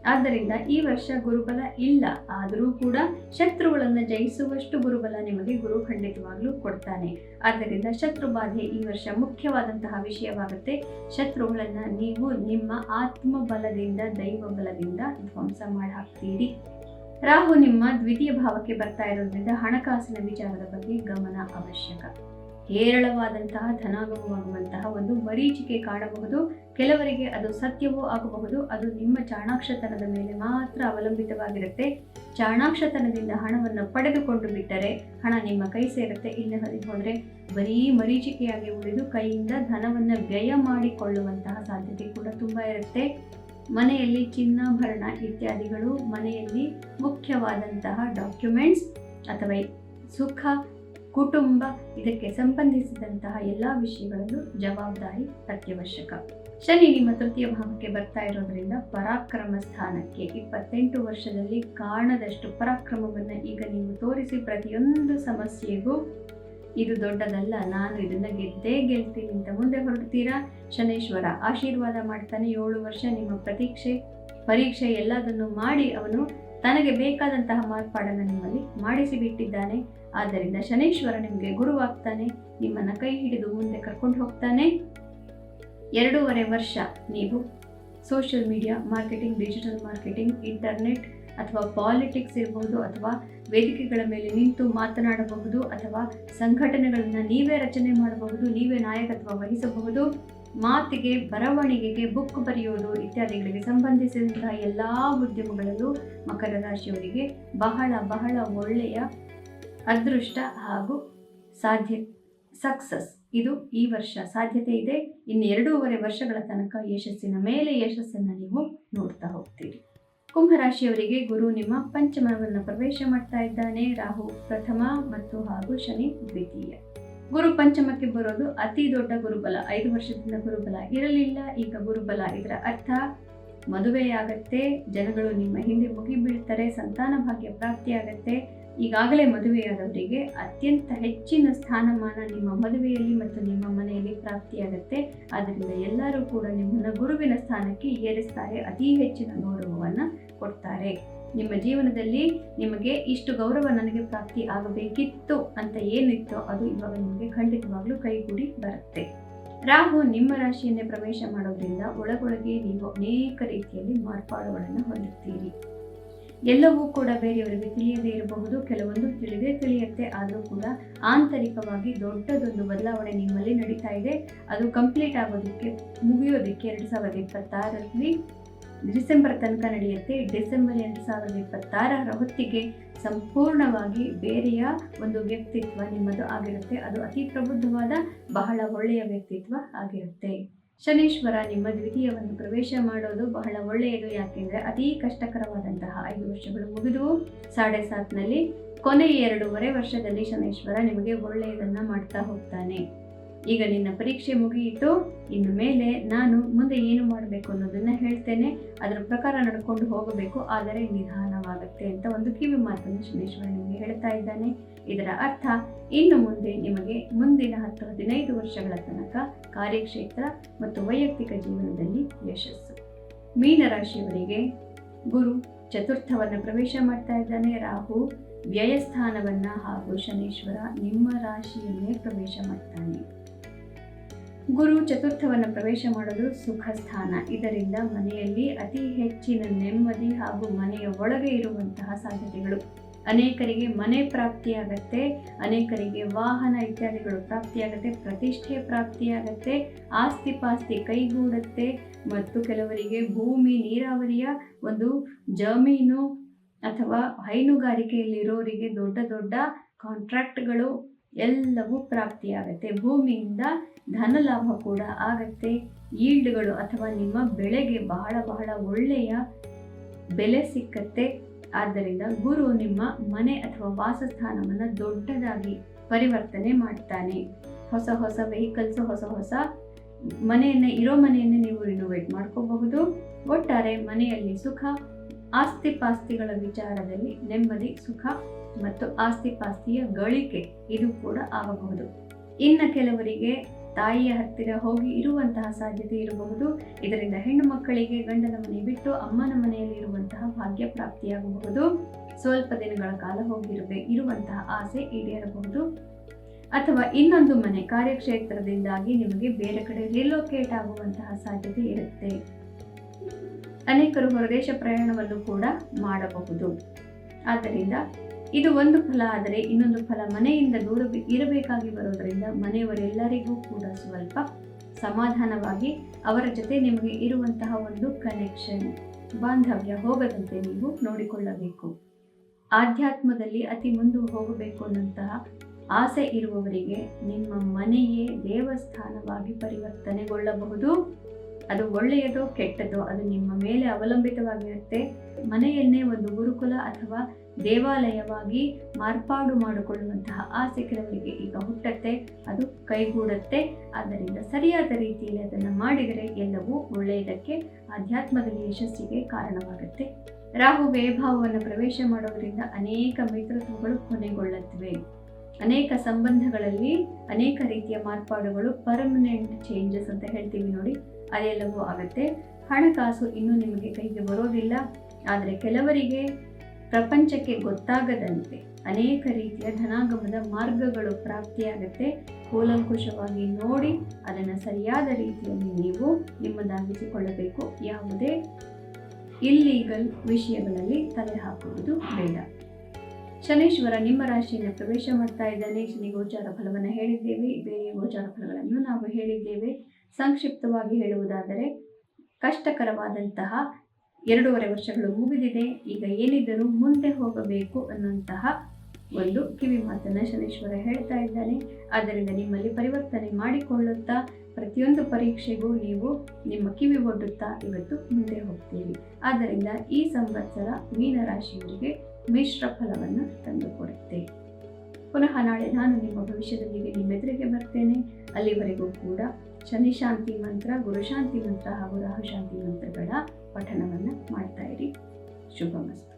ಆದ್ದರಿಂದ ಈ ವರ್ಷ ಗುರುಬಲ ಇಲ್ಲ. ಆದರೂ ಕೂಡ ಶತ್ರುಗಳನ್ನು ಜಯಿಸುವಷ್ಟು ಗುರುಬಲ ನಿಮಗೆ ಗುರು ಖಂಡಿತವಾಗ್ಲೂ ಕೊಡ್ತಾನೆ. ಆದ್ದರಿಂದ ಶತ್ರು ಬಾಧೆ ಈ ವರ್ಷ ಮುಖ್ಯವಾದಂತಹ ವಿಷಯವಾಗುತ್ತೆ. ಶತ್ರುಗಳನ್ನ ನೀವು ನಿಮ್ಮ ಆತ್ಮಬಲದಿಂದ ದೈವ ಬಲದಿಂದ ಧ್ವಂಸ ಮಾಡಿ ಹಾಕ್ತೀರಿ ರಾಹು ನಿಮ್ಮ ದ್ವಿತೀಯ ಭಾವಕ್ಕೆ ಬರ್ತಾ ಇರೋದ್ರಿಂದ ಹಣಕಾಸಿನ ವಿಚಾರದ ಬಗ್ಗೆ ಗಮನ ಅವಶ್ಯಕ. ಹೇರಳವಾದಂತಹ ಧನಾಗಮವಾಗುವಂತಹ ಒಂದು ಮರೀಚಿಕೆ ಕಾಣಬಹುದು. ಕೆಲವರಿಗೆ ಅದು ಸತ್ಯವೂ ಆಗಬಹುದು, ಅದು ನಿಮ್ಮ ಚಾಣಾಕ್ಷತನದ ಮೇಲೆ ಮಾತ್ರ ಅವಲಂಬಿತವಾಗಿರುತ್ತೆ. ಚಾಣಾಕ್ಷತನದಿಂದ ಹಣವನ್ನು ಪಡೆದುಕೊಂಡು ಬಿಟ್ಟರೆ ಹಣ ನಿಮ್ಮ ಕೈ ಸೇರುತ್ತೆ. ಇಲ್ಲ ಹೋದರೆ ಬರೀ ಮರೀಚಿಕೆಯಾಗಿ ಉಳಿದು ಕೈಯಿಂದ ಧನವನ್ನು ವ್ಯಯ ಮಾಡಿಕೊಳ್ಳುವಂತಹ ಸಾಧ್ಯತೆ ಕೂಡ ತುಂಬ ಇರುತ್ತೆ. ಮನೆಯಲ್ಲಿ ಚಿನ್ನಾಭರಣ ಇತ್ಯಾದಿಗಳು, ಮನೆಯಲ್ಲಿ ಮುಖ್ಯವಾದಂತಹ ಡಾಕ್ಯುಮೆಂಟ್ಸ್ ಅಥವಾ ಸುಖ, ಕುಟುಂಬ, ಇದಕ್ಕೆ ಸಂಬಂಧಿಸಿದಂತಹ ಎಲ್ಲ ವಿಷಯಗಳಲ್ಲೂ ಜವಾಬ್ದಾರಿ ಅತ್ಯವಶ್ಯಕ. ಶನಿ ನಿಮ್ಮ ತೃತೀಯ ಭಾವಕ್ಕೆ ಬರ್ತಾ ಇರೋದ್ರಿಂದ ಪರಾಕ್ರಮ ಸ್ಥಾನಕ್ಕೆ ಇಪ್ಪತ್ತೆಂಟು ವರ್ಷದಲ್ಲಿ ಕಾಣದಷ್ಟು ಪರಾಕ್ರಮವನ್ನು ಈಗ ನೀವು ತೋರಿಸಿ ಪ್ರತಿಯೊಂದು ಸಮಸ್ಯೆಗೂ ಇದು ದೊಡ್ಡದಲ್ಲ, ನಾನು ಇದನ್ನ ಗೆದ್ದೇ ಗೆಲ್ತೀನಿ ಅಂತ ಮುಂದೆ ಹೊರಡ್ತೀರಾ? ಶನೇಶ್ವರ ಆಶೀರ್ವಾದ ಮಾಡ್ತಾನೆ ಏಳು ವರ್ಷ, ನಿಮ್ಮ ಪ್ರತೀಕ್ಷೆ, ಪರೀಕ್ಷೆ ಎಲ್ಲದನ್ನು ಮಾಡಿ ಅವನು ತನಗೆ ಬೇಕಾದಂತಹ ಮಾರ್ಪಾಡನ್ನು ನಿಮ್ಮಲ್ಲಿ ಮಾಡಿಸಿ ಬಿಟ್ಟಿದ್ದಾನೆ ಆದ್ದರಿಂದ ಶನೇಶ್ವರ ನಿಮಗೆ ಗುರುವಾಗ್ತಾನೆ, ನಿಮ್ಮನ್ನ ಕೈ ಹಿಡಿದು ಮುಂದೆ ಕರ್ಕೊಂಡು ಹೋಗ್ತಾನೆ. ಎರಡೂವರೆ ವರ್ಷ ನೀವು social media marketing digital marketing internet ಅಥವಾ ಪಾಲಿಟಿಕ್ಸ್ ಇರಬಹುದು ಅಥವಾ ವೇದಿಕೆಗಳ ಮೇಲೆ ನಿಂತು ಮಾತನಾಡಬಹುದು ಅಥವಾ ಸಂಘಟನೆಗಳನ್ನು ನೀವೇ ರಚನೆ ಮಾಡಬಹುದು, ನೀವೇ ನಾಯಕತ್ವ ವಹಿಸಬಹುದು, ಮಾತಿಗೆ, ಬರವಣಿಗೆಗೆ ಬುಕ್ ಬರೆಯೋದು ಇತ್ಯಾದಿಗಳಿಗೆ ಸಂಬಂಧಿಸಿದಂತಹ ಎಲ್ಲ ಉದ್ಯಮಗಳಲ್ಲೂ ಮಕರ ರಾಶಿಯವರಿಗೆ ಬಹಳ ಬಹಳ ಒಳ್ಳೆಯ ಅದೃಷ್ಟ ಹಾಗೂ ಸಾಧ್ಯ ಸಕ್ಸಸ್ ಇದು ಈ ವರ್ಷ ಸಾಧ್ಯತೆ ಇದೆ. ಇನ್ನು ಎರಡೂವರೆ ವರ್ಷಗಳ ತನಕ ಯಶಸ್ಸಿನ ಮೇಲೆ ಯಶಸ್ಸನ್ನು ನೀವು ನೋಡ್ತಾ ಹೋಗ್ತೀರಿ. ಕುಂಭರಾಶಿಯವರಿಗೆ ಗುರು ನಿಮ್ಮ ಪಂಚಮವನ್ನು ಪ್ರವೇಶ ಮಾಡ್ತಾ ಇದ್ದಾನೆ. ರಾಹು ಪ್ರಥಮ ಮತ್ತು ಹಾಗೂ ಶನಿ ದ್ವಿತೀಯ. ಗುರು ಪಂಚಮಕ್ಕೆ ಬರೋದು ಅತಿ ದೊಡ್ಡ ಗುರುಬಲ. ಐದು ವರ್ಷದಿಂದ ಗುರುಬಲ ಇರಲಿಲ್ಲ. ಈಗ ಗುರುಬಲ ಇದರ ಅರ್ಥ ಮದುವೆಯಾಗತ್ತೆ. ಜನಗಳು ನಿಮ್ಮ ಹಿಂದೆ ಮುಗಿಬೀಳ್ತಾರೆ ಸಂತಾನ ಭಾಗ್ಯ ಪ್ರಾಪ್ತಿಯಾಗತ್ತೆ. ಈಗಾಗಲೇ ಮದುವೆಯಾದವರಿಗೆ ಅತ್ಯಂತ ಹೆಚ್ಚಿನ ಸ್ಥಾನಮಾನ ನಿಮ್ಮ ಮದುವೆಯಲ್ಲಿ ಮತ್ತು ನಿಮ್ಮ ಮನೆಯಲ್ಲಿ ಪ್ರಾಪ್ತಿಯಾಗುತ್ತೆ. ಆದ್ದರಿಂದ ಎಲ್ಲರೂ ಕೂಡ ನಿಮ್ಮನ್ನು ಗುರುವಿನ ಸ್ಥಾನಕ್ಕೆ ಏರಿಸ್ತಾರೆ. ಅತಿ ಹೆಚ್ಚಿನ ಗೌರವವನ್ನು ಕೊಡ್ತಾರೆ. ನಿಮ್ಮ ಜೀವನದಲ್ಲಿ ನಿಮಗೆ ಇಷ್ಟು ಗೌರವ ನನಗೆ ಪ್ರಾಪ್ತಿ ಆಗಬೇಕಿತ್ತು ಅಂತ ಏನಿತ್ತೋ ಅದು ಇವಾಗ ನಿಮಗೆ ಖಂಡಿತವಾಗ್ಲೂ ಕೈಗೂಡಿ ಬರುತ್ತೆ. ರಾಹು ನಿಮ್ಮ ರಾಶಿಯನ್ನೇ ಪ್ರವೇಶ ಮಾಡೋದ್ರಿಂದ ಒಳಗೊಳಗೆ ನೀವು ಅನೇಕ ರೀತಿಯಲ್ಲಿ ಮಾರ್ಪಾಡುಗಳನ್ನು ಹೊಂದುತ್ತೀರಿ ಎಲ್ಲವೂ ಕೂಡ ಬೇರೆಯವರಿಗೆ ತಿಳಿಯದೇ ಇರಬಹುದು. ಕೆಲವೊಂದು ತಿಳಿದೇ ತಿಳಿಯುತ್ತೆ, ಆದರೂ ಕೂಡ ಆಂತರಿಕವಾಗಿ ದೊಡ್ಡದೊಂದು ಬದಲಾವಣೆ ನಿಮ್ಮಲ್ಲಿ ನಡೀತಾ ಇದೆ. ಅದು ಕಂಪ್ಲೀಟ್ ಆಗೋದಕ್ಕೆ, ಮುಗಿಯೋದಕ್ಕೆ ಎರಡು ಸಾವಿರದ ಇಪ್ಪತ್ತಾರರಲ್ಲಿ ಡಿಸೆಂಬರ್ ತನಕ ನಡೆಯುತ್ತೆ. ಡಿಸೆಂಬರ್ ಎರಡು ಸಾವಿರದ ಇಪ್ಪತ್ತಾರರ ಹೊತ್ತಿಗೆ ಸಂಪೂರ್ಣವಾಗಿ ಬೇರೆಯ ಒಂದು ವ್ಯಕ್ತಿತ್ವ ನಿಮ್ಮದು ಆಗಿರುತ್ತೆ. ಅದು ಅತಿ ಪ್ರಬುದ್ಧವಾದ, ಬಹಳ ಒಳ್ಳೆಯ ವ್ಯಕ್ತಿತ್ವ ಆಗಿರುತ್ತೆ. ಶನೀಶ್ವರ, ನಿಮ್ಮ ದ್ವಿತೀಯವನ್ನು ಪ್ರವೇಶ ಮಾಡೋದು ಬಹಳ ಒಳ್ಳೆಯದು. ಯಾಕೆಂದರೆ ಅತೀ ಕಷ್ಟಕರವಾದಂತಹ ಐದು ವರ್ಷಗಳು ಮುಗಿದು ಸಾಡೆ ಸಾತ್ನಲ್ಲಿ ಕೊನೆಯ ಎರಡೂವರೆ ವರ್ಷದಲ್ಲಿ ಶನೇಶ್ವರ ನಿಮಗೆ ಒಳ್ಳೆಯದನ್ನು ಮಾಡ್ತಾ ಹೋಗ್ತಾನೆ. ಈಗ ನಿನ್ನ ಪರೀಕ್ಷೆ ಮುಗಿಯಿತು, ಇನ್ನು ಮೇಲೆ ನಾನು ಮುಂದೆ ಏನು ಮಾಡಬೇಕು ಅನ್ನೋದನ್ನ ಹೇಳ್ತೇನೆ. ಅದರ ಪ್ರಕಾರ ನಡ್ಕೊಂಡು ಹೋಗಬೇಕು, ಆದರೆ ನಿಧಾನವಾಗುತ್ತೆ ಅಂತ ಒಂದು ಕಿವಿ ಮಾತನ್ನು ಶನೇಶ್ವರ ನಿಮಗೆ ಹೇಳ್ತಾ ಇದ್ದಾನೆ. ಇದರ ಅರ್ಥ, ಇನ್ನು ಮುಂದೆ ನಿಮಗೆ ಮುಂದಿನ ಹತ್ತು ಹದಿನೈದು ವರ್ಷಗಳ ತನಕ ಕಾರ್ಯಕ್ಷೇತ್ರ ಮತ್ತು ವೈಯಕ್ತಿಕ ಜೀವನದಲ್ಲಿ ಯಶಸ್ಸು. ಮೀನರಾಶಿಯವರಿಗೆ ಗುರು ಚತುರ್ಥವನ್ನು ಪ್ರವೇಶ ಮಾಡ್ತಾ ಇದ್ದಾನೆ. ರಾಹು ವ್ಯಯಸ್ಥಾನವನ್ನು ಹಾಗೂ ಶನೇಶ್ವರ ನಿಮ್ಮ ರಾಶಿಯನ್ನೇ ಪ್ರವೇಶ ಮಾಡ್ತಾನೆ. ಗುರು ಚತುರ್ಥವನ್ನು ಪ್ರವೇಶ ಮಾಡೋದು ಸುಖ ಸ್ಥಾನ. ಇದರಿಂದ ಮನೆಯಲ್ಲಿ ಅತಿ ಹೆಚ್ಚಿನ ನೆಮ್ಮದಿ ಹಾಗೂ ಮನೆಯ ಒಳಗೆ ಇರುವಂತಹ ಸಾಧ್ಯತೆಗಳು. ಅನೇಕರಿಗೆ ಮನೆ ಪ್ರಾಪ್ತಿಯಾಗತ್ತೆ, ಅನೇಕರಿಗೆ ವಾಹನ ಇತ್ಯಾದಿಗಳು ಪ್ರಾಪ್ತಿಯಾಗತ್ತೆ, ಪ್ರತಿಷ್ಠೆ ಪ್ರಾಪ್ತಿಯಾಗತ್ತೆ ಆಸ್ತಿ ಪಾಸ್ತಿ ಕೈಗೂಡುತ್ತೆ ಮತ್ತು ಕೆಲವರಿಗೆ ಭೂಮಿ, ನೀರಾವರಿಯ ಒಂದು ಜಮೀನು ಅಥವಾ ಹೈನುಗಾರಿಕೆಯಲ್ಲಿರೋರಿಗೆ ದೊಡ್ಡ ದೊಡ್ಡ ಕಾಂಟ್ರಾಕ್ಟ್ಗಳು ಎಲ್ಲವೂ ಪ್ರಾಪ್ತಿಯಾಗತ್ತೆ. ಭೂಮಿಯಿಂದ ಧನ ಲಾಭ ಕೂಡ ಆಗತ್ತೆ. ಈಲ್ಡ್ಗಳು ಅಥವಾ ನಿಮ್ಮ ಬೆಳೆಗೆ ಬಹಳ ಬಹಳ ಒಳ್ಳೆಯ ಬೆಲೆ ಸಿಕ್ಕತ್ತೆ. ಆದ್ದರಿಂದ ಗುರು ನಿಮ್ಮ ಮನೆ ಅಥವಾ ವಾಸಸ್ಥಾನವನ್ನು ದೊಡ್ಡದಾಗಿ ಪರಿವರ್ತನೆ ಮಾಡ್ತಾನೆ. ಹೊಸ ಹೊಸ ವೆಹಿಕಲ್ಸ್, ಹೊಸ ಹೊಸ ಮನೆಯನ್ನು, ಇರೋ ಮನೆಯನ್ನು ನೀವು ರಿನೋವೇಟ್ ಮಾಡ್ಕೋಬಹುದು. ಒಟ್ಟಾರೆ ಮನೆಯಲ್ಲಿ ಸುಖ ಆಸ್ತಿ ಪಾಸ್ತಿಗಳ ವಿಚಾರದಲ್ಲಿ ನೆಮ್ಮದಿ, ಸುಖ ಮತ್ತು ಆಸ್ತಿ ಪಾಸ್ತಿಯ ಗಳಿಕೆ ಇದು ಕೂಡ ಆಗಬಹುದು. ಇನ್ನು ಕೆಲವರಿಗೆ ತಾಯಿಯ ಹತ್ತಿರ ಹೋಗಿ ಇರುವಂತಹ ಸಾಧ್ಯತೆ ಇರಬಹುದು. ಇದರಿಂದ ಹೆಣ್ಣು ಮಕ್ಕಳಿಗೆ ಗಂಡನ ಮನೆ ಬಿಟ್ಟು ಅಮ್ಮನ ಮನೆಯಲ್ಲಿ ಇರುವಂತಹ ಭಾಗ್ಯ ಪ್ರಾಪ್ತಿಯಾಗಬಹುದು. ಸ್ವಲ್ಪ ದಿನಗಳ ಕಾಲ ಹೋಗಿರಬೇ ಇರುವಂತಹ ಆಸೆ ಈಡೇರಬಹುದು. ಅಥವಾ ಇನ್ನೊಂದು ಮನೆ ಕಾರ್ಯಕ್ಷೇತ್ರದಿಂದಾಗಿ ನಿಮಗೆ ಬೇರೆ ಕಡೆ ರಿಲೋಕೇಟ್ ಆಗುವಂತಹ ಸಾಧ್ಯತೆ ಇರುತ್ತೆ. ಅನೇಕರು ಹೊರದೇಶ ಪ್ರಯಾಣವನ್ನು ಕೂಡ ಮಾಡಬಹುದು. ಆದ್ದರಿಂದ ಇದು ಒಂದು ಫಲ, ಆದರೆ ಇನ್ನೊಂದು ಫಲ ಮನೆಯಿಂದ ದೂರ ಇರಬೇಕಾಗಿ ಬರೋದರಿಂದ ಮನೆಯವರೆಲ್ಲರಿಗೂ ಕೂಡ ಸ್ವಲ್ಪ ಸಮಾಧಾನವಾಗಿ ಅವರ ಜೊತೆ ನಿಮಗೆ ಇರುವಂತಹ ಒಂದು ಕನೆಕ್ಷನ್ ಬಾಂಧವ್ಯ ಹೋಗದಂತೆ ನೀವು ನೋಡಿಕೊಳ್ಳಬೇಕು. ಆಧ್ಯಾತ್ಮದಲ್ಲಿ ಅತಿ ಮುಂದೆ ಹೋಗಬೇಕು ಅನ್ನಂತಹ ಆಸೆ ಇರುವವರಿಗೆ ನಿಮ್ಮ ಮನೆಯೇ ದೇವಸ್ಥಾನವಾಗಿ ಪರಿವರ್ತನೆಗೊಳ್ಳಬಹುದು. ಅದು ಒಳ್ಳೆಯದೋ ಕೆಟ್ಟದೋ, ಅದು ನಿಮ್ಮ ಮೇಲೆ ಅವಲಂಬಿತವಾಗಿರುತ್ತೆ. ಮನೆಯನ್ನೇ ಒಂದು ಗುರುಕುಲ ಅಥವಾ ದೇವಾಲಯವಾಗಿ ಮಾರ್ಪಾಡು ಮಾಡಿಕೊಳ್ಳುವಂತಹ ಆಸೆ ಕೆಲವರಿಗೆ ಈಗ ಹುಟ್ಟತ್ತೆ, ಅದು ಕೈಗೂಡುತ್ತೆ. ಆದ್ದರಿಂದ ಸರಿಯಾದ ರೀತಿಯಲ್ಲಿ ಅದನ್ನು ಮಾಡಿದರೆ ಎಲ್ಲವೂ ಒಳ್ಳೆಯದಕ್ಕೆ ಆಧ್ಯಾತ್ಮದಲ್ಲಿ ಯಶಸ್ಸಿಗೆ ಕಾರಣವಾಗುತ್ತೆ. ರಾಹು ವೇಭಾವವನ್ನು ಪ್ರವೇಶ ಮಾಡೋದರಿಂದ ಅನೇಕ ಮಿತ್ರತ್ವಗಳು ಕೊನೆಗೊಳ್ಳುತ್ತವೆ. ಅನೇಕ ಸಂಬಂಧಗಳಲ್ಲಿ ಅನೇಕ ರೀತಿಯ ಮಾರ್ಪಾಡುಗಳು ಪರ್ಮನೆಂಟ್ ಚೇಂಜಸ್ ಅಂತ ಹೇಳ್ತೀವಿ ನೋಡಿ, ಅದೆಲ್ಲವೂ ಆಗುತ್ತೆ. ಹಣಕಾಸು ಇನ್ನೂ ನಿಮಗೆ ಕೈಗೆ ಬರೋದಿಲ್ಲ. ಆದರೆ ಕೆಲವರಿಗೆ ಪ್ರಪಂಚಕ್ಕೆ ಗೊತ್ತಾಗದಂತೆ ಅನೇಕ ರೀತಿಯ ಧನಾಗಮದ ಮಾರ್ಗಗಳು ಪ್ರಾಪ್ತಿಯಾಗುತ್ತೆ. ಕೂಲಂಕುಷವಾಗಿ ನೋಡಿ ಅದನ್ನು ಸರಿಯಾದ ರೀತಿಯಲ್ಲಿ ನೀವು ನಿಮ್ಮದಾಗಿಸಿಕೊಳ್ಳಬೇಕು. ಯಾವುದೇ ಇಲ್ಲೀಗಲ್ ವಿಷಯಗಳಲ್ಲಿ ತಲೆ ಹಾಕುವುದು ಬೇಡ. ಶನೇಶ್ವರ, ನಿಮ್ಮ ರಾಶಿಯನ್ನು ಪ್ರವೇಶ ಮಾಡ್ತಾ ಇದ್ದಾನೆ. ಶನಿ ಗೋಚಾರ ಫಲವನ್ನು ಹೇಳಿದ್ದೇವೆ. ಬೇರೆ ಗೋಚಾರ ಫಲಗಳನ್ನು ನಾವು ಹೇಳಿದ್ದೇವೆ. ಸಂಕ್ಷಿಪ್ತವಾಗಿ ಹೇಳುವುದಾದರೆ, ಕಷ್ಟಕರವಾದಂತಹ ಎರಡೂವರೆ ವರ್ಷಗಳು ಮುಗಿದಿದೆ, ಈಗ ಏನಿದ್ದರೂ ಮುಂದೆ ಹೋಗಬೇಕು ಅನ್ನುವಂತಹ ಒಂದು ಕಿವಿ ಮಾತನ್ನ ಶನೇಶ್ವರ ಹೇಳ್ತಾ ಇದ್ದಾನೆ. ಆದ್ದರಿಂದ ನಿಮ್ಮಲ್ಲಿ ಪರಿವರ್ತನೆ ಮಾಡಿಕೊಳ್ಳುತ್ತಾ ಪ್ರತಿಯೊಂದು ಪರೀಕ್ಷೆಗೂ ನೀವು ನಿಮ್ಮ ಕಿವಿ ಒಡ್ಡುತ್ತಾ ಇವತ್ತು ಮುಂದೆ ಹೋಗ್ತೀರಿ. ಆದ್ದರಿಂದ ಈ ಸಂವತ್ಸರ ಮೀನರಾಶಿಯವರಿಗೆ ಮಿಶ್ರ ಫಲವನ್ನು ತಂದುಕೊಡುತ್ತೆ ಪುನಃ ನಾಳೆ ನಾನು ನಿಮ್ಮ ಭವಿಷ್ಯದೊಂದಿಗೆ ನಿಮ್ಮೆದುರಿಗೆ ಬರ್ತೇನೆ. ಅಲ್ಲಿವರೆಗೂ ಕೂಡ ಶನಿ ಶಾಂತಿ ಮಂತ್ರ ಗುರುಶಾಂತಿ ಮಂತ್ರ ಹಾಗೂ ರಾಹುಶಾಂತಿ ಮಂತ್ರಗಳ ಪಠಣವನ್ನು ಮಾಡ್ತಾ ಇರಿ. ಶುಭಮಸ್ತು